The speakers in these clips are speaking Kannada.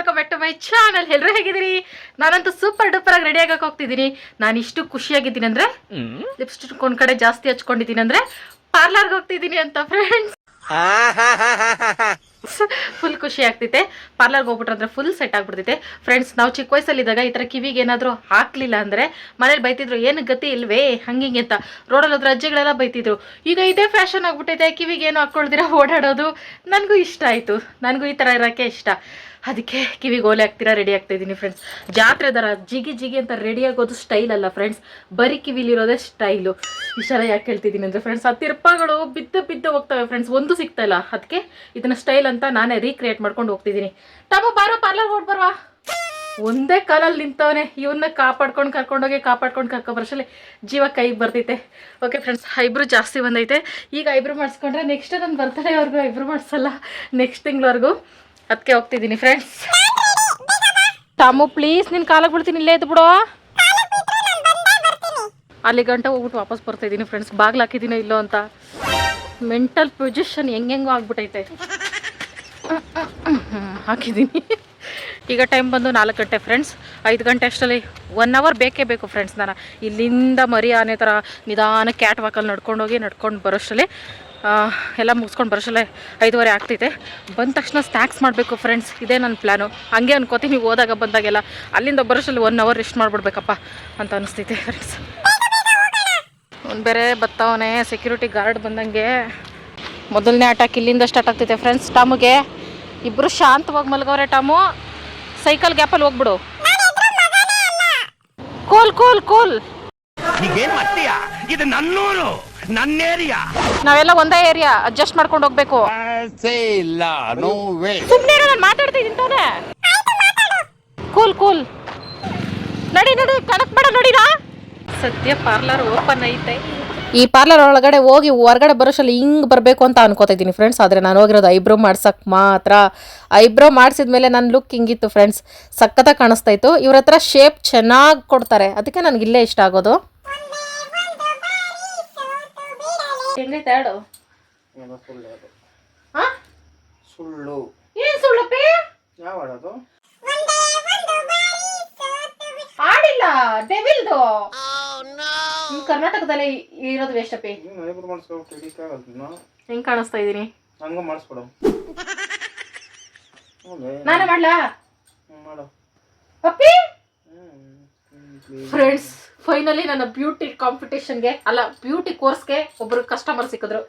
Welcome back to my channel ಎಲ್ಲರೂ ಹೇಗಿದ್ದೀರಿ? ನಾನಂತೂ ಸೂಪರ್ ಡೂಪರ್ ಆಗಿ ರೆಡಿ ಆಗಕ್ಕೆ ಹೋಗ್ತಿದ್ದೀನಿ. ನಾನು ಇಷ್ಟು ಖುಷಿಯಾಗಿದ್ದೀನಿ ಅಂದ್ರೆ ಲಿಪ್ಸ್ಟಿಕ್ ಒಂದ್ ಕಡೆ ಜಾಸ್ತಿ ಹಚ್ಕೊಂಡಿದ್ದೀನಿ ಅಂದ್ರೆ ಪಾರ್ಲರ್ಗೆ ಹೋಗ್ತಿದ್ದೀನಿ ಅಂತ ಫ್ರೆಂಡ್ಸ್ ಫುಲ್ ಖುಷಿ ಆಗ್ತೈತೆ. ಪಾರ್ಲರ್ಗೆ ಹೋಗ್ಬಿಟ್ರೆ ಅಂದರೆ ಫುಲ್ ಸೆಟ್ ಆಗ್ಬಿಡ್ತೈತೆ. ಫ್ರೆಂಡ್ಸ್ ನಾವು ಚಿಕ್ಕ ವಯಸ್ಸಲ್ಲಿದ್ದಾಗ ಈ ಥರ ಕಿವಿಗೆ ಏನಾದರೂ ಹಾಕ್ಲಿಲ್ಲ ಅಂದ್ರೆ ಮನೇಲಿ ಬೈತಿದ್ರು, ಏನು ಗತಿ ಇಲ್ವೇ? ಹಂಗಿಂಗೆ ಅಂತ. ರೋಡಲ್ಲಿ ಹೋದ್ರೆ ಅಜ್ಜಿಗಳೆಲ್ಲ ಬೈತಿದ್ರು, ಈಗ ಇದೇ ಫ್ಯಾಷನ್ ಆಗ್ಬಿಟ್ಟೈತೆ, ಕಿವಿಗೆ ಏನು ಹಾಕ್ಕೊಳ್ದಿರ ಓಡಾಡೋದು? ನನಗೂ ಇಷ್ಟ ಆಯಿತು. ನನಗೂ ಈ ಥರ ಇರೋಕ್ಕೆ ಇಷ್ಟ. ಅದಕ್ಕೆ ಕಿವಿಗೆ ಓಲೆ ಹಾಕ್ತೀರಾ ರೆಡಿ ಆಗ್ತಾ ಇದ್ದೀನಿ ಫ್ರೆಂಡ್ಸ್ ಜಾತ್ರೆ ದರ ಜಿಗಿ ಜಿಗಿ ಅಂತ ರೆಡಿ ಆಗೋದು ಸ್ಟೈಲ್ ಅಲ್ಲ ಫ್ರೆಂಡ್ಸ್ ಬರೀ ಕಿವಿಲಿರೋದೇ ಸ್ಟೈಲು ಇಷ್ಟೆಲ್ಲ ಯಾಕೆ ಹೇಳ್ತಿದ್ದೀನಿ ಅಂದರೆ ಫ್ರೆಂಡ್ಸ್ ಆ ತಿರ್ಪಗಳು ಬಿದ್ದ ಬಿದ್ದು ಹೋಗ್ತವೆ ಫ್ರೆಂಡ್ಸ್ ಒಂದು ಸಿಗ್ತಾಯಿಲ್ಲ ಅದಕ್ಕೆ ಇದನ್ನ ಸ್ಟೈಲ್ ಅಂತ ನಾನೇ ರೀಕ್ರಿಯೇಟ್ ಮಾಡ್ಕೊಂಡು ಹೋಗ್ತಿದ್ದೀನಿ. ತಮ್ಮ ಬಾರೋ ಪಾರ್ಲರ್ ಹೋಗಿ ಬರ್ವಾ. ಒಂದೇ ಕಾಲಲ್ಲಿ ನಿಂತವನೇ. ಇವನ್ನ ಕಾಪಾಡ್ಕೊಂಡು ಕರ್ಕೊಂಡೋಗಿ ಕಾಪಾಡ್ಕೊಂಡು ಕರ್ಕೊ ಬರ್ಷಲ್ಲಿ ಜೀವ ಕೈಗೆ ಬರ್ತೈತೆ ಓಕೆ ಫ್ರೆಂಡ್ಸ್ ಐಬ್ರು ಜಾಸ್ತಿ ಬಂದೈತೆ. ಈಗ ಐಬ್ರು ಮಾಡಿಸ್ಕೊಂಡ್ರೆ ನೆಕ್ಸ್ಟ್ ನನ್ನ ಬರ್ತಡೇವರೆಗೂ ಐಬ್ರು ಮಾಡಿಸಲ್ಲ. ನೆಕ್ಸ್ಟ್ ತಿಂಗ್ಳವರೆಗೂ. ಅದಕ್ಕೆ ಹೋಗ್ತಿದ್ದೀನಿ ಫ್ರೆಂಡ್ಸ್ ತಾಮು ಪ್ಲೀಸ್ ನಿನ್ನ ಕಾಲಾಗ ಬಿಡ್ತೀನಿ, ಇಲ್ಲೇ ಇದ್ದು ಬಿಡೋ. ಅಲ್ಲಿ ಗಂಟ ಹೋಗ್ಬಿಟ್ಟು ವಾಪಸ್ ಬರ್ತಾ ಇದ್ದೀನಿ ಫ್ರೆಂಡ್ಸ್ ಬಾಗ್ಲು ಹಾಕಿದ್ದೀನೋ ಇಲ್ಲೋ ಅಂತ. ಮೆಂಟಲ್ ಪೊಸಿಷನ್ ಹೆಂಗೆಂಗೋ ಆಗ್ಬಿಟ್ಟೈತೆ ಹಾಕಿದ್ದೀನಿ. ಈಗ ಟೈಮ್ ಬಂದು ನಾಲ್ಕು ಗಂಟೆ ಫ್ರೆಂಡ್ಸ್ ಐದು ಗಂಟೆ ಅಷ್ಟರಲ್ಲಿ ಒನ್ ಅವರ್ ಬೇಕೇ ಬೇಕು ಫ್ರೆಂಡ್ಸ್ ನಾನು. ಇಲ್ಲಿಂದ ಮರಿ ಆನೆ ಥರ ನಿಧಾನ ಕ್ಯಾಟ್ ವಾಕಲ್ಲಿ ನಡ್ಕೊಂಡು ಹೋಗಿ ನಡ್ಕೊಂಡು ಬರೋಷ್ಟರಲ್ಲಿ ಎಲ್ಲ ಮುಗಿಸ್ಕೊಂಡು ಬರೋಷ್ಟಲ್ಲೇ ಐದುವರೆ ಆಗ್ತೈತೆ. ಬಂದ ತಕ್ಷಣ ಸ್ನ್ಯಾಕ್ಸ್ ಮಾಡಬೇಕು ಫ್ರೆಂಡ್ಸ್ ಇದೇ ನನ್ನ ಪ್ಲ್ಯಾನು ಹಂಗೆ ಅನ್ಕೋತೀನಿ ಹೋದಾಗ ಬಂದಾಗೆಲ್ಲ. ಅಲ್ಲಿಂದ ಬರೋಷ್ಟರಲ್ಲಿ ಒನ್ ಅವರ್ ರೆಸ್ಟ್ ಮಾಡಿಬಿಡ್ಬೇಕಪ್ಪ ಅಂತ ಅನಿಸ್ತೈತೆ ಫ್ರೆಂಡ್ಸ್ ಒಂದು ಬೇರೆ ಬತ್ತವನೇ ಸೆಕ್ಯೂರಿಟಿ ಗಾರ್ಡ್ ಬಂದಂಗೆ ಮೊದಲನೇ ಅಟ್ಯಾಕ್ ಇಲ್ಲಿಂದ ಸ್ಟಾರ್ಟ್ ಆಗ್ತೈತೆ ಫ್ರೆಂಡ್ಸ್ ಟಾಮುಗೆ ಇಬ್ಬರು ಶಾಂತವಾಗಿ ಮಲಗೋರೆ ಟಾಮು. ಸೈಕಲ್ ಗ್ಯಾಪಲ್ಲಿ ಹೋಗ್ಬಿಡು. Cool cool cool. ಇದು ನನ್ನೂರು ನನ್ನ ಏರಿಯಾ ನಾವೆಲ್ಲ ಒಂದೇ ಏರಿಯಾ ಅಡ್ಜಸ್ಟ್ ಮಾಡ್ಕೊಂಡು ಹೋಗ್ಬೇಕು. ಸುಮ್ನೆ la, no way. ಸುಮ್ಮನೆ ನಾನು ಮಾತಾಡ್ತಾ ಇದ್ದೀನಿ ತಾನೇ ಕೂಲ್ ಕೂಲ್. ನಡಿ ನಡಿ ಕಣಕ್ ಬೇಡ ನಡಿನಾ ಸದ್ಯ ಪಾರ್ಲರ್ ಓಪನ್ ಐತೆ. ಈ ಪಾರ್ಲರ್ ಒಳಗಡೆ ಹೋಗಿ ಹೊರಗಡೆ ಬರೋಷಲ್ಲಿ ಹಿಂಗೆ ಬರಬೇಕು ಅಂತ ಅನ್ಕೋತಾ ಇದ್ದೀನಿ ಫ್ರೆಂಡ್ಸ್ ಆದರೆ ನಾನು ಹೋಗಿರೋದು ಐಬ್ರೋ ಮಾಡ್ಸೋಕ್ಕೆ ಮಾತ್ರ. ಐಬ್ರೋ ಮಾಡಿಸಿದ್ಮೇಲೆ ನನ್ನ ಲುಕ್ ಹಿಂಗಿತ್ತು ಫ್ರೆಂಡ್ಸ್ ಸಖತ್ತಾಗಿ ಕಾಣಿಸ್ತಾ ಇತ್ತು. ಇವ್ರ ಹತ್ರ ಶೇಪ್ ಚೆನ್ನಾಗಿ ಕೊಡ್ತಾರೆ. ಅದಕ್ಕೆ ನನಗೆ ಇಲ್ಲೇ ಇಷ್ಟ ಆಗೋದು. ಸುಳ್ಳು ಈ ಕರ್ನಾಟಕದಲ್ಲಿ ಇರೋದು ವೇಸ್ಟ್ ಅಪ್ಪಿ. ಐಬ್ರು ಮಾಡಿಸ್ಕೊಬೇಕು ಹೆಂಗ್ ಕಾಣಿಸ್ತಾ ಇದೀನಿ ಹಂಗ ನಾನೇ ಮಾಡ್ಲಾ? ಮಾಡು. ಅಪ್ಪಿ! ಫ್ರೆಂಡ್ಸ್ ಫೈನಲಿ ನನ್ನ ಬ್ಯೂಟಿ ಕಾಂಪಿಟೇಷನ್ಗೆ ಅಲ್ಲ ಬ್ಯೂಟಿ ಕೋರ್ಸ್ಗೆ ಒಬ್ರು ಕಸ್ಟಮರ್ ಸಿಕ್ಕಿದ್ರು.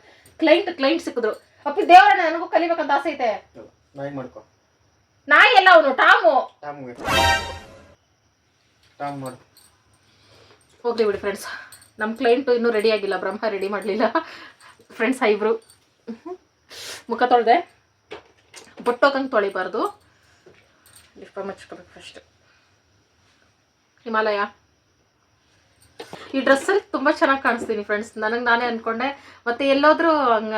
ಕ್ಲೈಂಟ್ ಕ್ಲೈಂಟ್ ಸಿಕ್ಕಿದ್ರು. ಅಪ್ಪಿ ದೇವರಣ್ಣ ನನಗೂ ಕಲಿಬೇಕಂತ ಆಸೆ ಐತೆ. ನಾಯಿ ಮಾಡ್ಕೋ. ನಾಯಿ ಎಲ್ಲ ಅವನು ಟಾಮು. ಟಾಮ್ ಮಾಡು. ಹೋಗ್ಲಿ ಬಿಡಿ ಫ್ರೆಂಡ್ಸ್ ನಮ್ಮ ಕ್ಲೈಂಟು ಇನ್ನೂ ರೆಡಿ ಆಗಿಲ್ಲ ಬ್ರಹ್ಮ ರೆಡಿ ಮಾಡಲಿಲ್ಲ. ಫ್ರೆಂಡ್ಸ್ ಐಬ್ರು ಮುಖ ತೊಳೆದೆ. ಬೊಟ್ಟೋಗಂಗೆ ತೊಳಿಬಾರ್ದು. ಲಿಪ್ಪ ಮಚ್ಕೋಬೇಕು ಫಸ್ಟ್ ಹಿಮಾಲಯ. ಈ ಡ್ರೆಸ್ಸಲ್ಲಿ ತುಂಬ ಚೆನ್ನಾಗಿ ಕಾಣಿಸ್ತೀನಿ ಫ್ರೆಂಡ್ಸ್ ನನಗೆ ನಾನೇ ಅನ್ಕೊಂಡೆ. ಮತ್ತೆ ಎಲ್ಲೋದ್ರೂ ಹಂಗ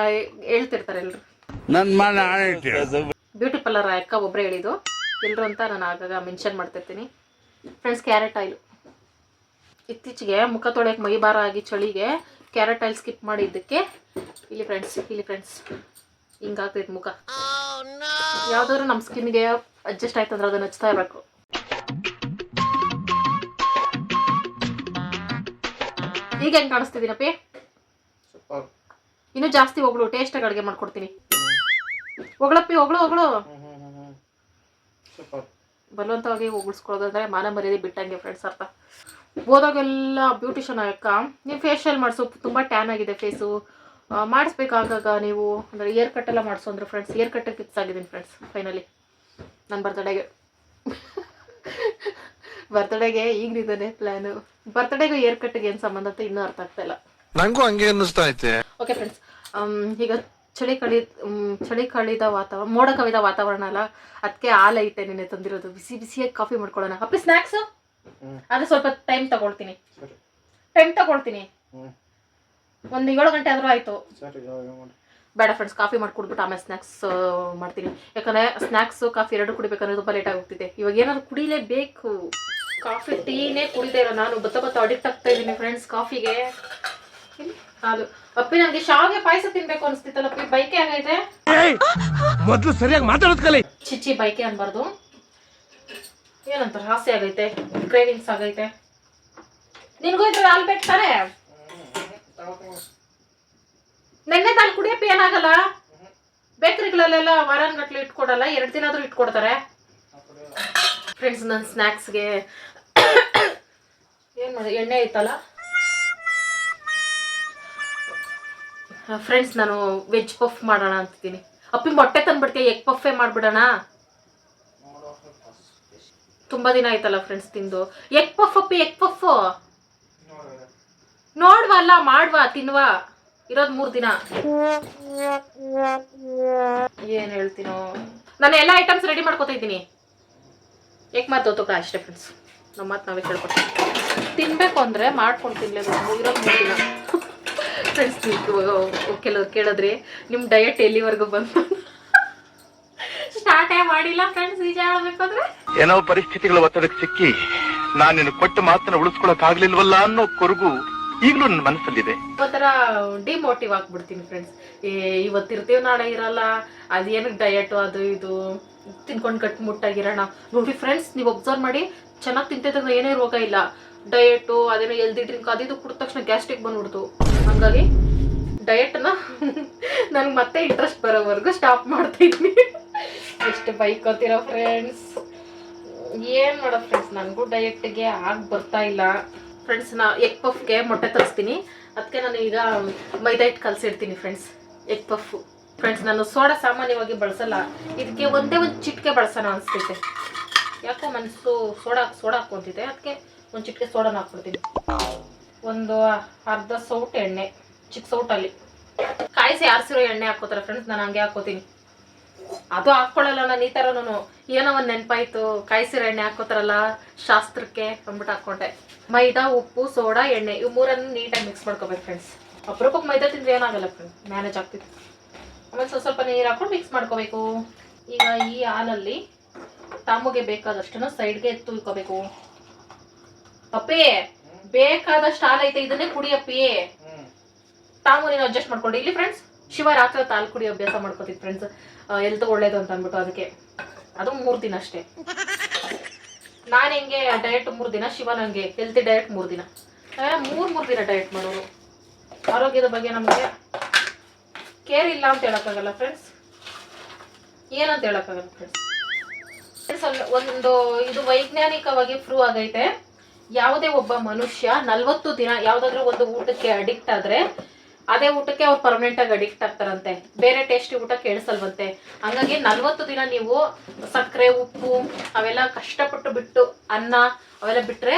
ಹೇಳ್ತಿರ್ತಾರೆ ಎಲ್ಲರೂ ಬ್ಯೂಟಿ ಪಾರ್ಲರ್ ಅಕ್ಕ ಒಬ್ಬರೇ ಹೇಳಿದ್ದು. ಎಲ್ಲರೂ ಅಂತ ನಾನು ಆಗಾಗ ಮೆನ್ಷನ್ ಮಾಡ್ತಿರ್ತೀನಿ. ಫ್ರೆಂಡ್ಸ್ ಕ್ಯಾರೆಟ್ ಆಯಿಲು ಇತ್ತೀಚೆಗೆ ಮುಖ ತೊಳೆಯಕ್ಕೆ ಮೈ ಭಾರ ಆಗಿ ಚಳಿಗೆ ಕ್ಯಾರೆಟ್ ಆಯಿಲ್ ಸ್ಕಿಪ್ ಮಾಡಿದ್ದಕ್ಕೆ ಇಲ್ಲಿ ಫ್ರೆಂಡ್ಸ್ ಇಲ್ಲಿ ಫ್ರೆಂಡ್ಸ್ ಹಿಂಗಾಗ್ತೈತೆ ಮುಖ. ಯಾವ್ದಾದ್ರು ನಮ್ಮ ಸ್ಕಿನ್ಗೆ ಅಡ್ಜಸ್ಟ್ ಆಯ್ತಂದ್ರೆ ಅದನ್ನ ಹಚ್ತಾ ಇರಬೇಕು. ಈಗ ಹೆಂಗೆ ಕಾಣಿಸ್ತಿದ್ದೀನಪ್ಪಿ ಇನ್ನು ಜಾಸ್ತಿ ಹೋಗ್ಳು ಟೇಸ್ಟಾಗಿ ಅಡುಗೆ ಮಾಡ್ಕೊಡ್ತೀನಿ. ಹೊಗಳಪ್ಪಿ ಹೊಗಳು ಹೊಗಳು. ಬಲವಂತವಾಗಿ ಉಗುಳ್ಸ್ಕೊಳ್ಳೋದಂದ್ರೆ ಮಾನ ಮರ್ಯಾದೆ ಬಿಟ್ಟಂಗೆ ಫ್ರೆಂಡ್ಸ್ ಅರ್ಥ. ಹೋದಾಗೆಲ್ಲ ಬ್ಯೂಟಿಷನ್ ಅಕ್ಕ ನೀವು ಫೇಶಿಯಲ್ ಮಾಡಿಸು ತುಂಬ ಟ್ಯಾನ್ ಆಗಿದೆ ಫೇಸು ಮಾಡಿಸ್ಬೇಕಾಗಾಗ ನೀವು ಅಂದರೆ ಏರ್ ಕಟ್ ಎಲ್ಲ ಮಾಡಿಸು ಅಂದ್ರೆ ಫ್ರೆಂಡ್ಸ್ ಏರ್ ಕಟ್ ಫಿಕ್ಸ್ ಆಗಿದ್ದೀನಿ ಫ್ರೆಂಡ್ಸ್ ಫೈನಲಿ ನನ್ನ ಬರ್ತಡೇಗೆ ಬರ್ತಡೇಗೆ ಈಗಲಿದ್ದಾನೆ ಪ್ಲ್ಯಾನು ಬರ್ತಡೇಗೂ ಏರ್ ಕಟ್ಗೆ ಏನು ಸಂಬಂಧ ಅಂತ ಇನ್ನೂ ಅರ್ಥ ಆಗ್ತಾ ಇಲ್ಲ. ನಂಗೂ ಹಂಗೆ ಅನ್ನಿಸ್ತಾ ಐತೆ. ಓಕೆ ಫ್ರೆಂಡ್ಸ್ ಈಗ ಚಳಿ ಕಳಿ ಚಳಿ ಕಳಿದ ವಾತಾವರಣ ಮೋಡ ಕವಿದ ವಾತಾವರಣ ಅಲ್ಲ? ಅದಕ್ಕೆ ಹಾಲು ಐತೆ ನೆನೆ ತಂದಿರೋದು. ಬಿಸಿ ಬಿಸಿಯಾಗಿ ಕಾಫಿ ಮಾಡ್ಕೊಳ್ಳೋಣ. ಅಪ್ಪಿ ಸ್ನ್ಯಾಕ್ಸು. ಅದು ಸ್ವಲ್ಪ ಟೈಮ್ ತಗೊಳ್ತೀನಿ. ಟೈಮ್ ತಗೊಳ್ತೀನಿ. ಒಂದು ಏಳು ಗಂಟೆ ಆದ್ರೂ ಆಯಿತು. ಮಾಡು ಬೇಡ ಫ್ರೆಂಡ್ಸ್ ಕಾಫಿ ಮಾಡ್ಕೊಡ್ಬಿಟ್ಟು ಆಮೇಲೆ ಸ್ನ್ಯಾಕ್ಸ್ ಮಾಡ್ತೀನಿ. ಯಾಕಂದ್ರೆ ಸ್ನ್ಯಾಕ್ಸು ಕಾಫಿ ಎರಡು ಕುಡಿಬೇಕಂದ್ರೆ ತುಂಬಾ ಲೇಟ್ ಆಗೋಗ್ತಿದೆ. ಇವಾಗ ಏನಾದ್ರು ಕುಡಿಲೇಬೇಕು. ಕಾಫಿ ಟೀನೇ ಕುಡಿದೇ ಇಲ್ಲ ನಾನು. ಬತ್ತ ಬತ್ತ ಅಡಿಕ್ಟ್ ಆಗ್ತಾ ಇದ್ದೀನಿ ಫ್ರೆಂಡ್ಸ್ ಕಾಫಿಗೆ ಅದು ಅಪ್ಪಿ ನನಗೆ ಶಾವಿಗೆ ಪಾಯಸ ತಿನ್ಬೇಕು ಅನಿಸ್ತಿತ್ತಲ್ಲ ಅಪ್ಪಿ. ಬೈಕೆ ಆಗೈತೆ ಮೊದಲು ಸರಿಯಾಗಿ ಮಾತಾಡೋದು ಕಲಿ ಚಿಚ್ಚಿ ಬೈಕೆ ಅನ್ಬಾರ್ದು. ಏನಂತಾರೆ? ಹಾಸ್ಯ ಆಗೈತೆ ಕ್ರೇವಿಂಗ್ಸ್ ಆಗೈತೆ. ನಿನ್ಗೂ ಇದ್ರೆ ಹಾಲು ಬೇಕು ತಾನೇ? ನೆನ್ನೆ ತಾಲು ಕುಡಿಯಪ್ಪ ಏನಾಗಲ್ಲ? ಬೇಕರಿಗಳಲ್ಲೆಲ್ಲ ವಾರಾನ್ಗಟ್ಲೆ ಇಟ್ಕೊಡಲ್ಲ, ಎರಡು ದಿನ ಆದರೂ ಇಟ್ಕೊಡ್ತಾರೆ. ಫ್ರೆಂಡ್ಸ್ ನನ್ನ ಸ್ನ್ಯಾಕ್ಸ್ಗೆ ಏನು ಮಾಡಿ, ಎಣ್ಣೆ ಐತಲ್ಲ? ಫ್ರೆಂಡ್ಸ್ ನಾನು ವೆಜ್ ಪಫ್ ಮಾಡೋಣ ಅಂತಿದ್ದೀನಿ. ಅಪ್ಪಿ ಮೊಟ್ಟೆ ತಂದ್ಬಿಡ್ತೀಯ ಎಗ್ ಪಫೇ ಮಾಡ್ಬಿಡೋಣ? ತುಂಬಾ ದಿನ ಆಯ್ತಲ್ಲ ಫ್ರೆಂಡ್ಸ್ ತಿಂದು. ಎಗ್ ಪಫ್ ಅಪ್ಪಿ ಎಗ್ ಪಫ್. ನೋಡ್ವಲ್ಲ ಮಾಡ್ವಾ ತಿನ್ವಾ. ಇರೋದ್ ಮೂರ್ ದಿನ. ಏನ್ ಹೇಳ್ತೀನೋ. ನಾನು ಎಲ್ಲ ಐಟಮ್ಸ್ ರೆಡಿ ಮಾಡ್ಕೋತಾ ಇದ್ದೀನಿ. ಏಕ್ ಮಾತು ತೋಟ ಅಷ್ಟೇ ಫ್ರೆಂಡ್ಸ್ ನಮ್ಮ ಮಾತು ನಾವೇ ಕೇಳ್ಕೊಡ್ತೀವಿ ತಿನ್ಬೇಕು ಅಂದ್ರೆ ಮಾಡ್ಕೊಂಡು ತಿನ್ಲೇಬೇಕು. ಇರೋದು ಮೂರು ದಿನ. ಫ್ರೆಂಡ್ಸ್ ಕೆಲವ್ರು ಕೇಳಿದ್ರಿ ನಿಮ್ಮ ಡಯಟ್ ಎಲ್ಲಿವರೆಗೂ ಬಂತು ಸ್ಟಾರ್ಟೇ ಮಾಡಿಲ್ಲ ಫ್ರೆಂಡ್ಸ್ ನಿಜ ಹೇಳ್ಬೇಕಂದ್ರೆ ಏನೋ ಪರಿಸ್ಥಿತಿಗಳ ಒತ್ತಡಕ್ಕೆ ಸಿಕ್ಕಿ ನಾನು ನಿನ್ನ ಕೊಟ್ಟ ಮಾತನ್ನ ಉಳಿಸ್ಕೊಳಕ್ ಆಗ್ಲಿಲ್ವಲ್ಲ ಅನ್ನೋ ಕೊರಗು ಈಗಲೂ ನನ್ನ ಮನಸ್ಸಲ್ಲಿದೆ. ಒಂಥರ ಡಿಮೋಟಿವ್ ಆಗ್ಬಿಡ್ತೀನಿ ಫ್ರೆಂಡ್ಸ್ ಇವತ್ತಿರ್ತೀವಿ ನಾಳೆ ಇರಲ್ಲ ಅದೇನಕ್ಕೆ ಡಯಟ್ ಅದು ಇದು ತಿನ್ಕೊಂಡು ಕಟ್ಮುಟ್ಟಾಗಿರೋಣ ಮುಟ್ಟಾಗಿರೋಣ. ನೋಡಿ ಫ್ರೆಂಡ್ಸ್ ನೀವು ಒಬ್ಸರ್ವ್ ಮಾಡಿ ಚೆನ್ನಾಗಿ ತಿಂತಿದ್ದಾಗ ಏನೇ ರೋಗ ಇಲ್ಲ. ಡಯಟು ಅದೇನೋ ಎಲ್ದಿ ಡ್ರಿಂಕ್ ಅದು ಇದು ಕುಡಿದ ತಕ್ಷಣ ಗ್ಯಾಸ್ಟ್ರಿಕ್ ಬಂದ್ಬಿಡ್ತು. ಹಂಗಾಗಿ ಡಯಟ್ನ ನನ್ಗೆ ಮತ್ತೆ ಇಂಟ್ರೆಸ್ಟ್ ಬರೋವರೆಗೂ ಸ್ಟಾಪ್ ಮಾಡ್ತಾ ಇದ್ವಿ ಎಷ್ಟು ಬೈಕೋತಿರೋ ಫ್ರೆಂಡ್ಸ್ ಏನ್ ಮಾಡೋ ಫ್ರೆಂಡ್ಸ್ ನನಗೂ ಡಯಟ್ಗೆ ಆಗಿ ಬರ್ತಾ ಇಲ್ಲ. ಫ್ರೆಂಡ್ಸ್ ನಾ ಎಗ್ ಪಫ್ಗೆ ಮೊಟ್ಟೆ ತರಿಸ್ತೀನಿ. ಅದಕ್ಕೆ ನಾನು ಈಗ ಮೈದಾ ಹಿಟ್ಟು ಕಲಸಿಡ್ತೀನಿ ಫ್ರೆಂಡ್ಸ್ ಎಗ್ ಪಫ್ ಫ್ರೆಂಡ್ಸ್ ನಾನು ಸೋಡಾ ಸಾಮಾನ್ಯವಾಗಿ ಬಳಸಲ್ಲ. ಇದಕ್ಕೆ ಒಂದೇ ಒಂದು ಚಿಟಿಕೆ ಬಳಸೋಣ ಅನಿಸ್ತೈತೆ. ಯಾಕೋ ಮನಸ್ಸು ಸೋಡಾ ಸೋಡಾ ಹಾಕ್ಕೊಂತಿದ್ದೆ ಅದಕ್ಕೆ ಒಂದು ಚಿಟಿಕೆ ಸೋಡಾನ ಹಾಕ್ಬಿಡ್ತೀನಿ. ಒಂದು ಅರ್ಧ ಸೌಟ್ ಎಣ್ಣೆ. ಚಿಕ್ಕ ಸೌಟಲ್ಲಿ. ಕಾಯಿಸಿ ಆರಿಸಿರೋ ಎಣ್ಣೆ ಹಾಕೋತಾರೆ ಫ್ರೆಂಡ್ಸ್ ನಾನು ಹಂಗೆ ಹಾಕೋತೀನಿ. ಅದು ಹಾಕೊಳ್ಳಲ್ಲ ನಾನು ಈ ಥರನೂ ಏನೋ ಒಂದು ನೆನಪಾಯ್ತು. ಕಾಯಿಸಿರ ಎಣ್ಣೆ ಹಾಕೋತಾರಲ್ಲ ಶಾಸ್ತ್ರಕ್ಕೆ ಅಂದ್ಬಿಟ್ಟು ಹಾಕೊಂಡೆ. ಮೈದಾ ಉಪ್ಪು ಸೋಡಾ ಎಣ್ಣೆ ಇವು ಮೂರನ್ನು ನೀಟಾಗಿ ಮಿಕ್ಸ್ ಮಾಡ್ಕೋಬೇಕು ಫ್ರೆಂಡ್ಸ್ ಅಪರೂಪಕ್ಕೆ ಮೈದಾ ತಿಂದ್ರೆ ಏನಾಗಲ್ಲ ಫ್ರೆಂಡ್ ಮ್ಯಾನೇಜ್ ಆಗ್ತಿತ್ತು. ಆಮೇಲೆ ಸ್ವಲ್ಪ ಸ್ವಲ್ಪ ನೀರು ಹಾಕೊಂಡು ಮಿಕ್ಸ್ ಮಾಡ್ಕೋಬೇಕು. ಈಗ ಈ ಹಾಲಲ್ಲಿ ತಾಮುಗೆ ಬೇಕಾದಷ್ಟನ್ನು ಸೈಡ್ಗೆ ತುಯ್ಕೋಬೇಕು ಅಪ್ಪಿ ಬೇಕಾದಷ್ಟು ಹಾಲು ಐತೆ ಇದನ್ನೇ ಕುಡಿಯಪ್ಪಿ ತಾಮು ನೀನು ಅಡ್ಜಸ್ಟ್ ಮಾಡ್ಕೊಂಡು. ಇಲ್ಲಿ ಫ್ರೆಂಡ್ಸ್ ಶಿವ ರಾತ್ರಿ ಹಾಲು ಕುಡಿ ಅಭ್ಯಾಸ ಮಾಡ್ಕೋತಿದ್ ಫ್ರೆಂಡ್ಸ್ ಎಲ್ತ್ ಒಳ್ಳೇದು ಅಂತ ಅಂದ್ಬಿಟ್ಟು ಅದಕ್ಕೆ. ಅದು ಮೂರು ದಿನ ಅಷ್ಟೇ. ನಾನು ಹೆಂಗೆ ಡಯಟ್ ಮೂರು ದಿನ, ಶಿವ ನನಗೆ ಹೆಲ್ತಿ ಡಯಟ್ ಮೂರು ದಿನ. ಮೂರು ಮೂರು ದಿನ ಡಯಟ್ ಮಾಡೋರು. ಆರೋಗ್ಯದ ಬಗ್ಗೆ ನಮಗೆ ಕೇರ್ ಇಲ್ಲ ಅಂತ ಹೇಳೋಕ್ಕಾಗಲ್ಲ ಫ್ರೆಂಡ್ಸ್ ಏನಂತ ಹೇಳೋಕ್ಕಾಗಲ್ಲ ಫ್ರೆಂಡ್ಸ್ ಒಂದು ಇದು ವೈಜ್ಞಾನಿಕವಾಗಿ ಪ್ರೂವ್ ಆಗೈತೆ. ಯಾವುದೇ ಒಬ್ಬ ಮನುಷ್ಯ ನಲ್ವತ್ತು ದಿನ, ಯಾವ್ದಾದ್ರು ಒಂದು ಊಟಕ್ಕೆ ಅಡಿಕ್ಟ್ ಆದ್ರೆ ಅದೇ ಊಟಕ್ಕೆ ಅವ್ರು ಪರ್ಮನೆಂಟ್ ಆಗಿ ಅಡಿಕ್ಟ್ ಆಗ್ತಾರಂತೆ. ಬೇರೆ ಟೇಸ್ಟಿ ಊಟ ಕೇಳಿಸಲ್ವಂತೆ. ಹಂಗಾಗಿ ನಲ್ವತ್ತು ದಿನ ನೀವು ಸಕ್ಕರೆ, ಉಪ್ಪು, ಅವೆಲ್ಲ ಕಷ್ಟಪಟ್ಟು ಬಿಟ್ಟು ಅನ್ನ, ಅವೆಲ್ಲ ಬಿಟ್ರೆ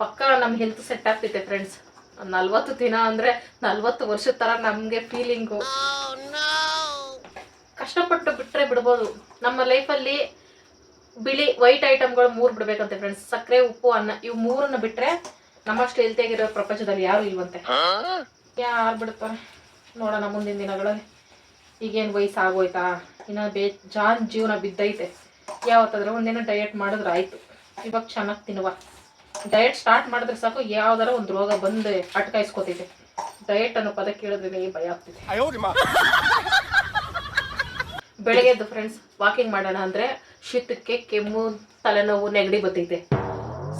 ಪಕ್ಕ ನಮ್ ಹೆಲ್ತ್ ಸೆಟ್ ಆಗ್ತೈತೆ ಫ್ರೆಂಡ್ಸ್ ನಲ್ವತ್ತು ದಿನ ಅಂದ್ರೆ ನಲ್ವತ್ತು ವರ್ಷದ ತರ ನಮ್ಗೆ ಫೀಲಿಂಗು ಕಷ್ಟಪಟ್ಟು ಬಿಟ್ರೆ ಬಿಡ್ಬೋದು. ನಮ್ಮ ಲೈಫಲ್ಲಿ ಬಿಳಿ ವೈಟ್ ಐಟಮ್ಗಳು ಮೂರು ಬಿಡ್ಬೇಕಂತೆ ಫ್ರೆಂಡ್ಸ್ ಸಕ್ಕರೆ, ಉಪ್ಪು, ಅನ್ನ ಇವು ಮೂರನ್ನ ಬಿಟ್ರೆ ನಮ್ಮಷ್ಟು ಹೆಲ್ತಿಯಾಗಿರೋ ಪ್ರಪಂಚದಲ್ಲಿ ಯಾರು ಇಲ್ವಂತೆ. ಯಾರು ಬಿಡ್ತಾರೆ ನೋಡೋಣ ಮುಂದಿನ ದಿನಗಳಲ್ಲಿ ಈಗೇನು ವಯಸ್ಸು ಆಗೋಯ್ತಾ ಇನ್ನ ಬೇ ಜಾನ್ ಜೀವನ ಬಿದ್ದೈತೆ. ಯಾವತ್ತಾದ್ರೆ ಒಂದಿನ ಡಯಟ್ ಮಾಡಿದ್ರೆ ಆಯಿತು. ಇವಾಗ ಚೆನ್ನಾಗಿ ತಿನ್ನುವ. ಡಯಟ್ ಸ್ಟಾರ್ಟ್ ಮಾಡಿದ್ರೆ ಸಾಕು ಯಾವ್ದಾರ ಒಂದು ರೋಗ ಬಂದು ಅಟ್ಕಾಯಿಸ್ಕೊತೈತೆ. ಡಯಟ್ ಅನ್ನೋ ಪದ ಕೇಳಿದ್ರೆ ಭಯ ಆಗ್ತಿದೆ ಬೆಳಗ್ಗೆದ್ದು ಫ್ರೆಂಡ್ಸ್ ವಾಕಿಂಗ್ ಮಾಡೋಣ ಅಂದ್ರೆ ಶೀತಕ್ಕೆ ಕೆಮ್ಮು ತಲೆನೋವು ನೆಗಡಿ ಬರ್ತೈತೆ.